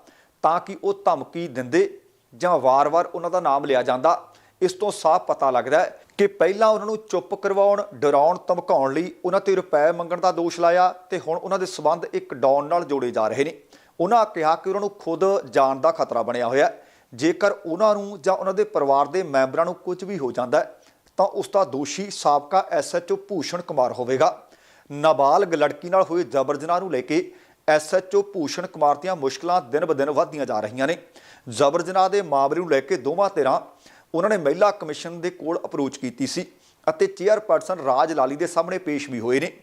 ਤਾਂ ਕਿ ਉਹ ਧਮਕੀ ਦਿੰਦੇ ਜਾਂ ਵਾਰ-ਵਾਰ ਉਹਨਾਂ ਦਾ ਨਾਮ ਲਿਆ ਜਾਂਦਾ। ਇਸ ਤੋਂ ਸਾਫ਼ ਪਤਾ ਲੱਗਦਾ ਹੈ ਕਿ ਪਹਿਲਾਂ ਉਹਨਾਂ ਨੂੰ ਚੁੱਪ ਕਰਵਾਉਣ, ਡਰਾਉਣ, ਧਮਕਾਉਣ ਲਈ ਉਹਨਾਂ ਤੇ ਰੁਪਏ ਮੰਗਣ ਦਾ ਦੋਸ਼ ਲਾਇਆ ਤੇ ਹੁਣ ਉਹਨਾਂ ਦੇ ਸਬੰਧ ਇੱਕ ਡੌਨ ਨਾਲ ਜੋੜੇ ਜਾ ਰਹੇ ਨੇ। ਉਹਨਾਂ ਕਿਹਾ ਕਿ ਉਹਨਾਂ ਨੂੰ ਖੁਦ ਜਾਨ ਦਾ ਖਤਰਾ ਬਣਿਆ ਹੋਇਆ ਹੈ। ਜੇਕਰ ਉਹਨਾਂ ਨੂੰ ਜਾਂ ਉਹਨਾਂ ਦੇ ਪਰਿਵਾਰ ਦੇ ਮੈਂਬਰਾਂ ਨੂੰ ਕੁਝ ਵੀ ਹੋ ਜਾਂਦਾ ਹੈ, ਤਾਂ ਉਸ ਦਾ ਦੋਸ਼ੀ ਸਾਬਕਾ ਐਸਐਚਓ ਭੂਸ਼ਣ ਕੁਮਾਰ ਹੋਵੇਗਾ। ਨਾਬਾਲਗ ਲੜਕੀ ਨਾਲ ਹੋਏ ਜਬਰ ਜਨਾਹ ਨੂੰ ਲੈ ਕੇ ਐਸਐਚਓ ਭੂਸ਼ਣ ਕੁਮਾਰ ਦੀਆਂ ਮੁਸ਼ਕਲਾਂ ਦਿਨ-ਬਦਿਨ ਵਧਦੀਆਂ ਜਾ ਰਹੀਆਂ ਨੇ। ਜਬਰ ਜਨਾਹ ਦੇ ਮਾਮਲੇ ਨੂੰ ਲੈ ਕੇ ਦੋਵਾਂ ਧਿਰਾਂ ਉਹਨਾਂ ਨੇ ਮਹਿਲਾ ਕਮਿਸ਼ਨ ਦੇ ਕੋਲ ਅਪਰੋਚ ਕੀਤੀ ਸੀ ਅਤੇ ਚੇਅਰਪਰਸਨ ਰਾਜ ਲਾਲੀ ਦੇ ਸਾਹਮਣੇ ਪੇਸ਼ ਵੀ ਹੋਏ ਨੇ।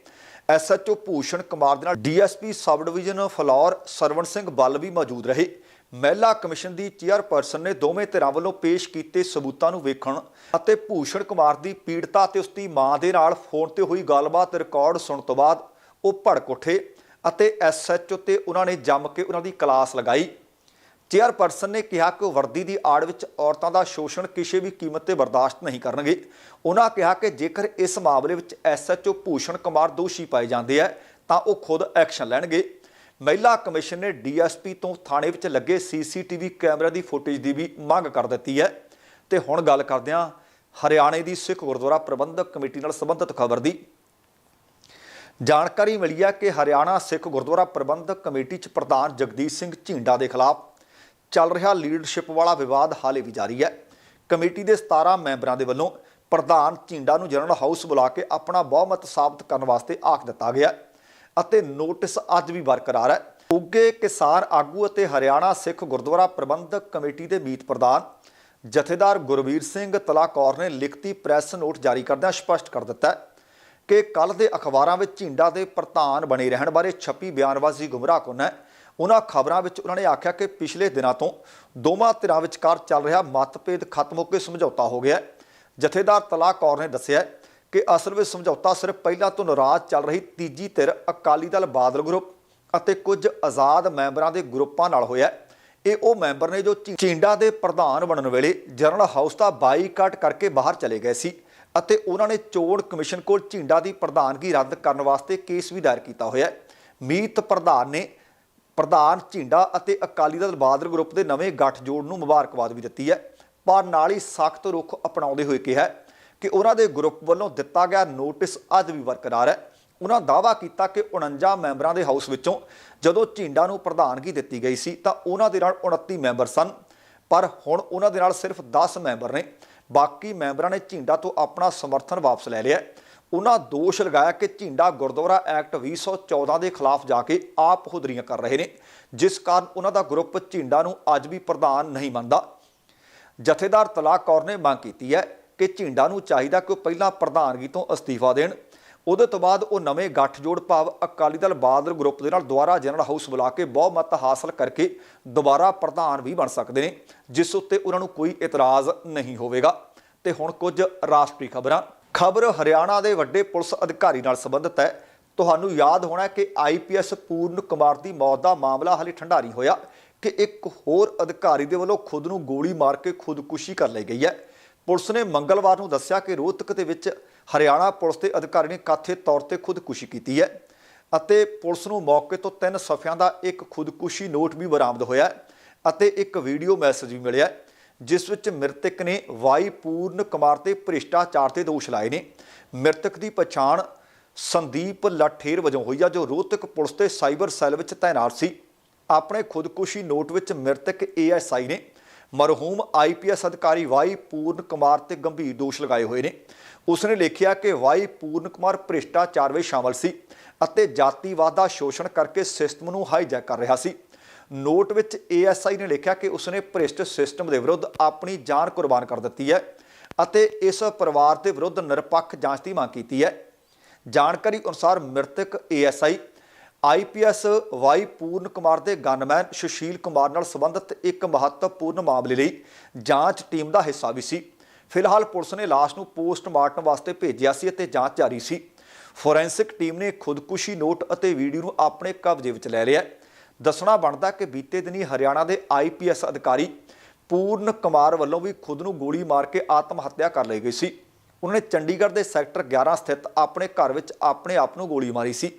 ਐਸਐਚਓ ਭੂਸ਼ਣ ਕੁਮਾਰ ਦੇ ਨਾਲ DSP sub division Phillaur Sarwan Singh Ball ਵੀ ਮੌਜੂਦ ਰਹੇ। ਮਹਿਲਾ ਕਮਿਸ਼ਨ ਦੀ ਚੇਅਰਪਰਸਨ ਨੇ ਦੋਵੇਂ ਧਿਰਾਂ ਵੱਲੋਂ ਪੇਸ਼ ਕੀਤੇ ਸਬੂਤਾਂ ਨੂੰ ਵੇਖਣ ਅਤੇ ਭੂਸ਼ਣ ਕੁਮਾਰ ਦੀ ਪੀੜਤਾ ਤੇ ਉਸ ਦੀ ਮਾਂ ਦੇ ਨਾਲ ਫੋਨ ਤੇ ਹੋਈ ਗੱਲਬਾਤ ਰਿਕਾਰਡ ਸੁਣਨ ਤੋਂ ਬਾਅਦ ਉਹ ਭੜਕ ਉੱਠੇ ਅਤੇ ਐਸਐਚਓ ਤੇ ਉਹਨਾਂ ਨੇ ਜੰਮ ਕੇ ਉਹਨਾਂ ਦੀ ਕਲਾਸ ਲਗਾਈ। ਚੇਅਰਪਰਸਨ ਨੇ ਕਿਹਾ ਕਿ ਵਰਦੀ ਦੀ ਆੜ ਵਿੱਚ ਔਰਤਾਂ ਦਾ ਸ਼ੋਸ਼ਣ ਕਿਸੇ ਵੀ ਕੀਮਤ ਤੇ ਬਰਦਾਸ਼ਤ ਨਹੀਂ ਕਰਨਗੇ। ਉਹਨਾਂ ਕਿਹਾ ਕਿ ਜੇਕਰ ਇਸ ਮਾਮਲੇ ਵਿੱਚ ਐਸਐਚਓ ਭੂਸ਼ਣ ਕੁਮਾਰ ਦੋਸ਼ੀ ਪਾਏ ਜਾਂਦੇ ਆ, ਤਾਂ ਉਹ ਖੁਦ ਐਕਸ਼ਨ ਲੈਣਗੇ। ਮਹਿਲਾ ਕਮਿਸ਼ਨ ਨੇ ਡੀਐਸਪੀ ਤੋਂ ਥਾਣੇ ਵਿੱਚ ਲੱਗੇ ਸੀਸੀਟੀਵੀ ਕੈਮਰਾ ਦੀ ਫੁਟੇਜ ਦੀ ਵੀ ਮੰਗ ਕਰ ਦਿੱਤੀ ਹੈ। ਤੇ ਹੁਣ ਗੱਲ ਕਰਦੇ ਹਾਂ ਹਰਿਆਣੇ ਦੀ ਸਿੱਖ ਗੁਰਦੁਆਰਾ ਪ੍ਰਬੰਧਕ ਕਮੇਟੀ ਨਾਲ ਸੰਬੰਧਿਤ ਖਬਰ ਦੀ। ਜਾਣਕਾਰੀ ਮਿਲੀ ਹੈ ਕਿ ਹਰਿਆਣਾ ਸਿੱਖ ਗੁਰਦੁਆਰਾ ਪ੍ਰਬੰਧਕ ਕਮੇਟੀ 'ਚ ਪ੍ਰਧਾਨ ਜਗਦੀਸ਼ ਸਿੰਘ ਝਿੰਡਾ ਦੇ ਖਿਲਾਫ ਚੱਲ ਰਿਹਾ ਲੀਡਰਸ਼ਿਪ ਵਾਲਾ ਵਿਵਾਦ ਹਾਲੇ ਵੀ ਜਾਰੀ ਹੈ। ਕਮੇਟੀ ਦੇ 17 ਮੈਂਬਰਾਂ ਦੇ ਵੱਲੋਂ ਪ੍ਰਧਾਨ ਝਿੰਡਾ ਨੂੰ ਜਨਰਲ ਹਾਊਸ ਬੁਲਾ ਕੇ ਆਪਣਾ ਬਹੁਮਤ ਸਾਬਤ ਕਰਨ ਵਾਸਤੇ ਆਖ ਦਿੱਤਾ ਗਿਆ ਅਤੇ ਨੋਟਿਸ ਅੱਜ ਵੀ ਬਰਕਰਾਰ ਹੈ। ਉੱਗੇ ਕਿਸਾਨ ਆਗੂ ਅਤੇ ਹਰਿਆਣਾ ਸਿੱਖ ਗੁਰਦੁਆਰਾ ਪ੍ਰਬੰਧਕ ਕਮੇਟੀ ਦੇ ਮੀਤ ਪ੍ਰਧਾਨ ਜਥੇਦਾਰ ਗੁਰਵੀਰ ਸਿੰਘ ਤਲਾਕੌਰ ਨੇ ਲਿਖਤੀ ਪ੍ਰੈਸ ਨੋਟ ਜਾਰੀ ਕਰਦਿਆਂ ਸਪਸ਼ਟ ਕਰ ਦਿੱਤਾ ਕਿ ਕੱਲ ਦੇ ਅਖਬਾਰਾਂ ਵਿੱਚ ਝਿੰਡਾ ਦੇ ਪ੍ਰਧਾਨ ਬਣੇ ਰਹਿਣ ਬਾਰੇ ਛਪੀ ਬਿਆਨਬਾਜ਼ੀ ਗੁੰਮਰਾਹਕੁਨ ਹੈ ਉਹਨਾਂ ਖਬਰਾਂ ਵਿੱਚ ਉਹਨਾਂ ਨੇ ਆਖਿਆ ਕਿ ਪਿਛਲੇ ਦਿਨਾਂ ਤੋਂ ਦੋਵਾਂ ਧਿਰਾਂ ਵਿਚਕਾਰ ਚੱਲ ਰਿਹਾ ਮਤਭੇਦ ਖਤਮ ਹੋ ਕੇ ਸਮਝੌਤਾ ਹੋ ਗਿਆ ਜਥੇਦਾਰ ਤਲਾਕ ਕੌਰ ਨੇ ਦੱਸਿਆ ਕਿ ਅਸਲ ਵਿੱਚ ਸਮਝੌਤਾ ਸਿਰਫ ਪਹਿਲਾਂ ਤੋਂ ਨਾਰਾਜ਼ ਚੱਲ ਰਹੀ ਤੀਜੀ ਧਿਰ ਅਕਾਲੀ ਦਲ ਬਾਦਲ ਗਰੁੱਪ ਅਤੇ ਕੁਝ ਆਜ਼ਾਦ ਮੈਂਬਰਾਂ ਦੇ ਗਰੁੱਪਾਂ ਨਾਲ ਹੋਇਆ ਇਹ ਉਹ ਮੈਂਬਰ ਨੇ ਜੋ ਝੀ- ਝੀਂਡਾ ਦੇ ਪ੍ਰਧਾਨ ਬਣਨ ਵੇਲੇ ਜਨਰਲ ਹਾਊਸ ਦਾ ਬਾਈਕਾਟ ਕਰਕੇ ਬਾਹਰ ਚਲੇ ਗਏ ਸੀ ਅਤੇ ਉਹਨਾਂ ਨੇ ਚੋਣ ਕਮਿਸ਼ਨ ਕੋਲ ਝੀਂਡਾ ਦੀ ਪ੍ਰਧਾਨਗੀ ਰੱਦ ਕਰਨ ਵਾਸਤੇ ਕੇਸ ਵੀ ਦਾਇਰ ਕੀਤਾ ਹੋਇਆ ਮੀਤ ਪ੍ਰਧਾਨ ਨੇ ਪ੍ਰਧਾਨ ਝੀਂਡਾ ਅਤੇ ਅਕਾਲੀ ਦਲ ਬਹਾਦਰ ਗਰੁੱਪ ਦੇ ਨਵੇਂ ਗੱਠਜੋੜ ਨੂੰ ਮੁਬਾਰਕਬਾਦ ਵੀ ਦਿੱਤੀ ਹੈ। ਪਰ ਨਾਲ ਹੀ ਸਖਤ ਰੁਖ ਅਪਣਾਉਂਦੇ ਹੋਏ ਕਿਹਾ ਕਿ ਉਹਨਾਂ ਦੇ ਗਰੁੱਪ ਵੱਲੋਂ ਦਿੱਤਾ ਗਿਆ ਨੋਟਿਸ ਅੱਜ ਵੀ ਬਰਕਰਾਰ ਹੈ। ਉਹਨਾਂ ਦਾਅਵਾ ਕੀਤਾ ਕਿ 49 ਮੈਂਬਰਾਂ ਦੇ ਹਾਊਸ ਵਿੱਚੋਂ ਜਦੋਂ ਝੀਂਡਾ ਨੂੰ ਪ੍ਰਧਾਨਗੀ ਦਿੱਤੀ ਗਈ ਸੀ ਤਾਂ ਉਹਨਾਂ ਦੇ ਨਾਲ 29 ਮੈਂਬਰ ਸਨ। ਪਰ ਹੁਣ ਉਹਨਾਂ ਦੇ ਨਾਲ ਸਿਰਫ 10 ਮੈਂਬਰ ਨੇ। ਬਾਕੀ ਮੈਂਬਰਾਂ ਨੇ ਝੀਂਡਾ ਤੋਂ ਆਪਣਾ ਸਮਰਥਨ ਵਾਪਸ ਲੈ ਲਿਆ ਉਹਨਾਂ ਦੋਸ਼ ਲਗਾਇਆ ਕਿ ਝੀਂਡਾ ਗੁਰਦੁਆਰਾ ਐਕਟ 2014 ਦੇ ਖਿਲਾਫ ਜਾ ਕੇ ਆਪ ਹੁਦਰੀਆਂ ਕਰ ਰਹੇ ਨੇ, ਜਿਸ ਕਾਰਨ ਉਹਨਾਂ ਦਾ ਗਰੁੱਪ ਝੀਂਡਾ ਨੂੰ ਅੱਜ ਵੀ ਪ੍ਰਧਾਨ ਨਹੀਂ ਮੰਨਦਾ। ਜਥੇਦਾਰ ਤਲਾਕ ਕੌਰ ਨੇ ਮੰਗ ਕੀਤੀ ਹੈ ਕਿ ਝਿੰਡਾ ਨੂੰ ਚਾਹੀਦਾ ਕਿ ਉਹ ਪਹਿਲਾਂ ਪ੍ਰਧਾਨਗੀ ਤੋਂ ਅਸਤੀਫਾ ਦੇਣ। ਉਹਦੇ ਤੋਂ ਬਾਅਦ ਉਹ ਨਵੇਂ ਗੱਠਜੋੜ ਭਾਵ ਅਕਾਲੀ ਦਲ ਬਾਦਲ ਗਰੁੱਪ ਦੇ ਨਾਲ ਦੁਬਾਰਾ ਜਨਰਲ ਹਾਊਸ ਬੁਲਾ ਕੇ ਬਹੁਮਤ ਹਾਸਲ ਕਰਕੇ ਦੁਬਾਰਾ ਪ੍ਰਧਾਨ ਵੀ ਬਣ ਸਕਦੇ ਨੇ, ਜਿਸ ਉੱਤੇ ਉਹਨਾਂ ਨੂੰ ਕੋਈ ਇਤਰਾਜ਼ ਨਹੀਂ ਹੋਵੇਗਾ। ਤੇ ਹੁਣ ਕੁਝ ਰਾਸ਼ਟਰੀ ਖਬਰਾਂ। ਖਬਰ ਹਰਿਆਣਾ ਦੇ ਵੱਡੇ ਪੁਲਿਸ ਅਧਿਕਾਰੀ ਨਾਲ ਸੰਬੰਧਿਤ ਹੈ। ਤੁਹਾਨੂੰ ਯਾਦ ਹੋਣਾ ਕਿ ਆਈਪੀਐਸ ਪੂਰਨ ਕੁਮਾਰ ਦੀ ਮੌਤ ਦਾ ਮਾਮਲਾ ਹਾਲੇ ਠੰਡਾ ਨਹੀਂ ਹੋਇਆ ਕਿ ਇੱਕ ਹੋਰ ਅਧਿਕਾਰੀ ਦੇ ਵੱਲੋਂ ਖੁਦ ਨੂੰ ਗੋਲੀ ਮਾਰ ਕੇ ਖੁਦਕੁਸ਼ੀ ਕਰ ਲਈ ਗਈ ਹੈ। ਪੁਲਿਸ ਨੇ ਮੰਗਲਵਾਰ ਨੂੰ ਦੱਸਿਆ ਕਿ ਰੋਹਤਕ ਦੇ ਵਿੱਚ ਹਰਿਆਣਾ ਪੁਲਿਸ ਦੇ ਅਧਿਕਾਰੀ ਨੇ ਕਥਿਤ ਤੌਰ ਤੇ ਖੁਦਕੁਸ਼ੀ ਕੀਤੀ ਹੈ ਅਤੇ ਪੁਲਿਸ ਨੂੰ ਮੌਕੇ ਤੋਂ ਤਿੰਨ ਸਫ਼ਿਆਂ ਦਾ ਇੱਕ ਖੁਦਕੁਸ਼ੀ ਨੋਟ ਵੀ ਬਰਾਮਦ ਹੋਇਆ ਅਤੇ ਇੱਕ ਵੀਡੀਓ ਮੈਸੇਜ ਵੀ ਮਿਲਿਆ ਹੈ, ਜਿਸ ਵਿੱਚ ਮ੍ਰਿਤਕ ਨੇ ਵਾਈ ਪੂਰਨ ਕੁਮਾਰ ਤੇ ਭ੍ਰਿਸ਼ਟਾਚਾਰ ਤੇ ਦੋਸ਼ ਲਾਏ ਨੇ। ਮ੍ਰਿਤਕ ਦੀ ਪਛਾਣ ਸੰਦੀਪ ਲਾਠੇਰ ਵਜੋਂ ਹੋਈ ਆ, ਜੋ ਰੋਹਤਕ ਪੁਲਿਸ ਤੇ ਸਾਈਬਰ ਸੈੱਲ ਵਿੱਚ ਤਾਇਨਾਤ ਸੀ। ਆਪਣੇ ਖੁਦਕੁਸ਼ੀ ਨੋਟ ਵਿੱਚ ਮ੍ਰਿਤਕ ਏਐਸਆਈ ਨੇ ਮਰਹੂਮ ਆਈਪੀਐਸ ਅਧਿਕਾਰੀ ਵਾਈ ਪੂਰਨ ਕੁਮਾਰ ਤੇ ਗੰਭੀਰ ਦੋਸ਼ ਲਗਾਏ ਹੋਏ ਨੇ। ਉਸਨੇ ਲਿਖਿਆ ਕਿ ਵਾਈ ਪੂਰਨ ਕੁਮਾਰ ਭ੍ਰਿਸ਼ਟਾਚਾਰ ਵਿੱਚ ਸ਼ਾਮਲ ਸੀ ਅਤੇ ਜਾਤੀਵਾਦ ਦਾ ਸ਼ੋਸ਼ਣ ਕਰਕੇ ਸਿਸਟਮ ਨੂੰ ਹਾਈਜੈਕ ਕਰ ਰਿਹਾ ਸੀ। ਨੋਟ ਵਿੱਚ ਏਐਸਆਈ ਨੇ ਲਿਖਿਆ ਕਿ ਉਸਨੇ ਭ੍ਰਿਸ਼ਟ ਸਿਸਟਮ ਦੇ ਵਿਰੁੱਧ ਆਪਣੀ ਜਾਨ ਕੁਰਬਾਨ ਕਰ ਦਿੱਤੀ ਹੈ ਅਤੇ ਇਸ ਪਰਿਵਾਰ ਦੇ ਵਿਰੁੱਧ ਨਿਰਪੱਖ ਜਾਂਚ ਦੀ ਮੰਗ ਕੀਤੀ ਹੈ। ਜਾਣਕਾਰੀ ਅਨੁਸਾਰ ਮ੍ਰਿਤਕ ASI IPS Y Puran Kumar ਦੇ ਗਨਮੈਨ ਸੁਸ਼ੀਲ ਕੁਮਾਰ ਨਾਲ ਸੰਬੰਧਿਤ ਇੱਕ ਮਹੱਤਵਪੂਰਨ ਮਾਮਲੇ ਲਈ ਜਾਂਚ ਟੀਮ ਦਾ ਹਿੱਸਾ ਵੀ ਸੀ। ਫਿਲਹਾਲ ਪੁਲਿਸ ਨੇ ਲਾਸ਼ ਨੂੰ ਪੋਸਟਮਾਰਟਮ ਵਾਸਤੇ ਭੇਜਿਆ ਸੀ ਅਤੇ ਜਾਂਚ ਜਾਰੀ ਸੀ। ਫੋਰੈਂਸਿਕ ਟੀਮ ਨੇ ਖੁਦਕੁਸ਼ੀ ਨੋਟ ਅਤੇ ਵੀਡੀਓ ਨੂੰ ਆਪਣੇ ਕਬਜ਼ੇ ਵਿੱਚ ਲੈ ਲਿਆ ਦੱਸਣਾ ਬਣਦਾ ਕਿ ਬੀਤੇ ਦਿਨੀ ਹਰਿਆਣਾ ਦੇ ਆਈਪੀਐਸ ਅਧਿਕਾਰੀ ਪੂਰਨ ਕੁਮਾਰ ਵੱਲੋਂ ਵੀ ਖੁਦ ਨੂੰ ਗੋਲੀ ਮਾਰ ਕੇ ਆਤਮ ਹੱਤਿਆ ਕਰ ਲਈ ਗਈ ਸੀ। ਉਹਨਾਂ ਨੇ ਚੰਡੀਗੜ੍ਹ ਦੇ ਸੈਕਟਰ 11 ਸਥਿਤ ਆਪਣੇ ਘਰ ਵਿੱਚ ਆਪਣੇ ਆਪ ਨੂੰ ਗੋਲੀ ਮਾਰੀ ਸੀ।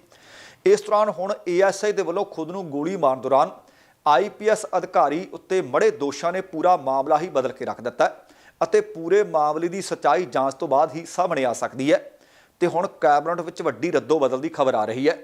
ਇਸ ਦੌਰਾਨ ਹੁਣ ਏਐਸਆਈ ਦੇ ਵੱਲੋਂ ਖੁਦ ਨੂੰ ਗੋਲੀ ਮਾਰਨ ਦੌਰਾਨ ਆਈਪੀਐਸ ਅਧਿਕਾਰੀ ਉੱਤੇ ਮੜੇ ਦੋਸ਼ਾਂ ਨੇ ਪੂਰਾ ਮਾਮਲਾ ਹੀ ਬਦਲ ਕੇ ਰੱਖ ਦਿੱਤਾ ਅਤੇ ਪੂਰੇ ਮਾਮਲੇ ਦੀ ਸਚਾਈ ਜਾਂਚ ਤੋਂ ਬਾਅਦ ਹੀ ਸਾਹਮਣੇ ਆ ਸਕਦੀ ਹੈ। ਤੇ ਹੁਣ ਕੈਬਨਿਟ ਵਿੱਚ ਵੱਡੀ ਰੱਦੋ ਬਦਲ ਦੀ ਖਬਰ ਆ ਰਹੀ ਹੈ।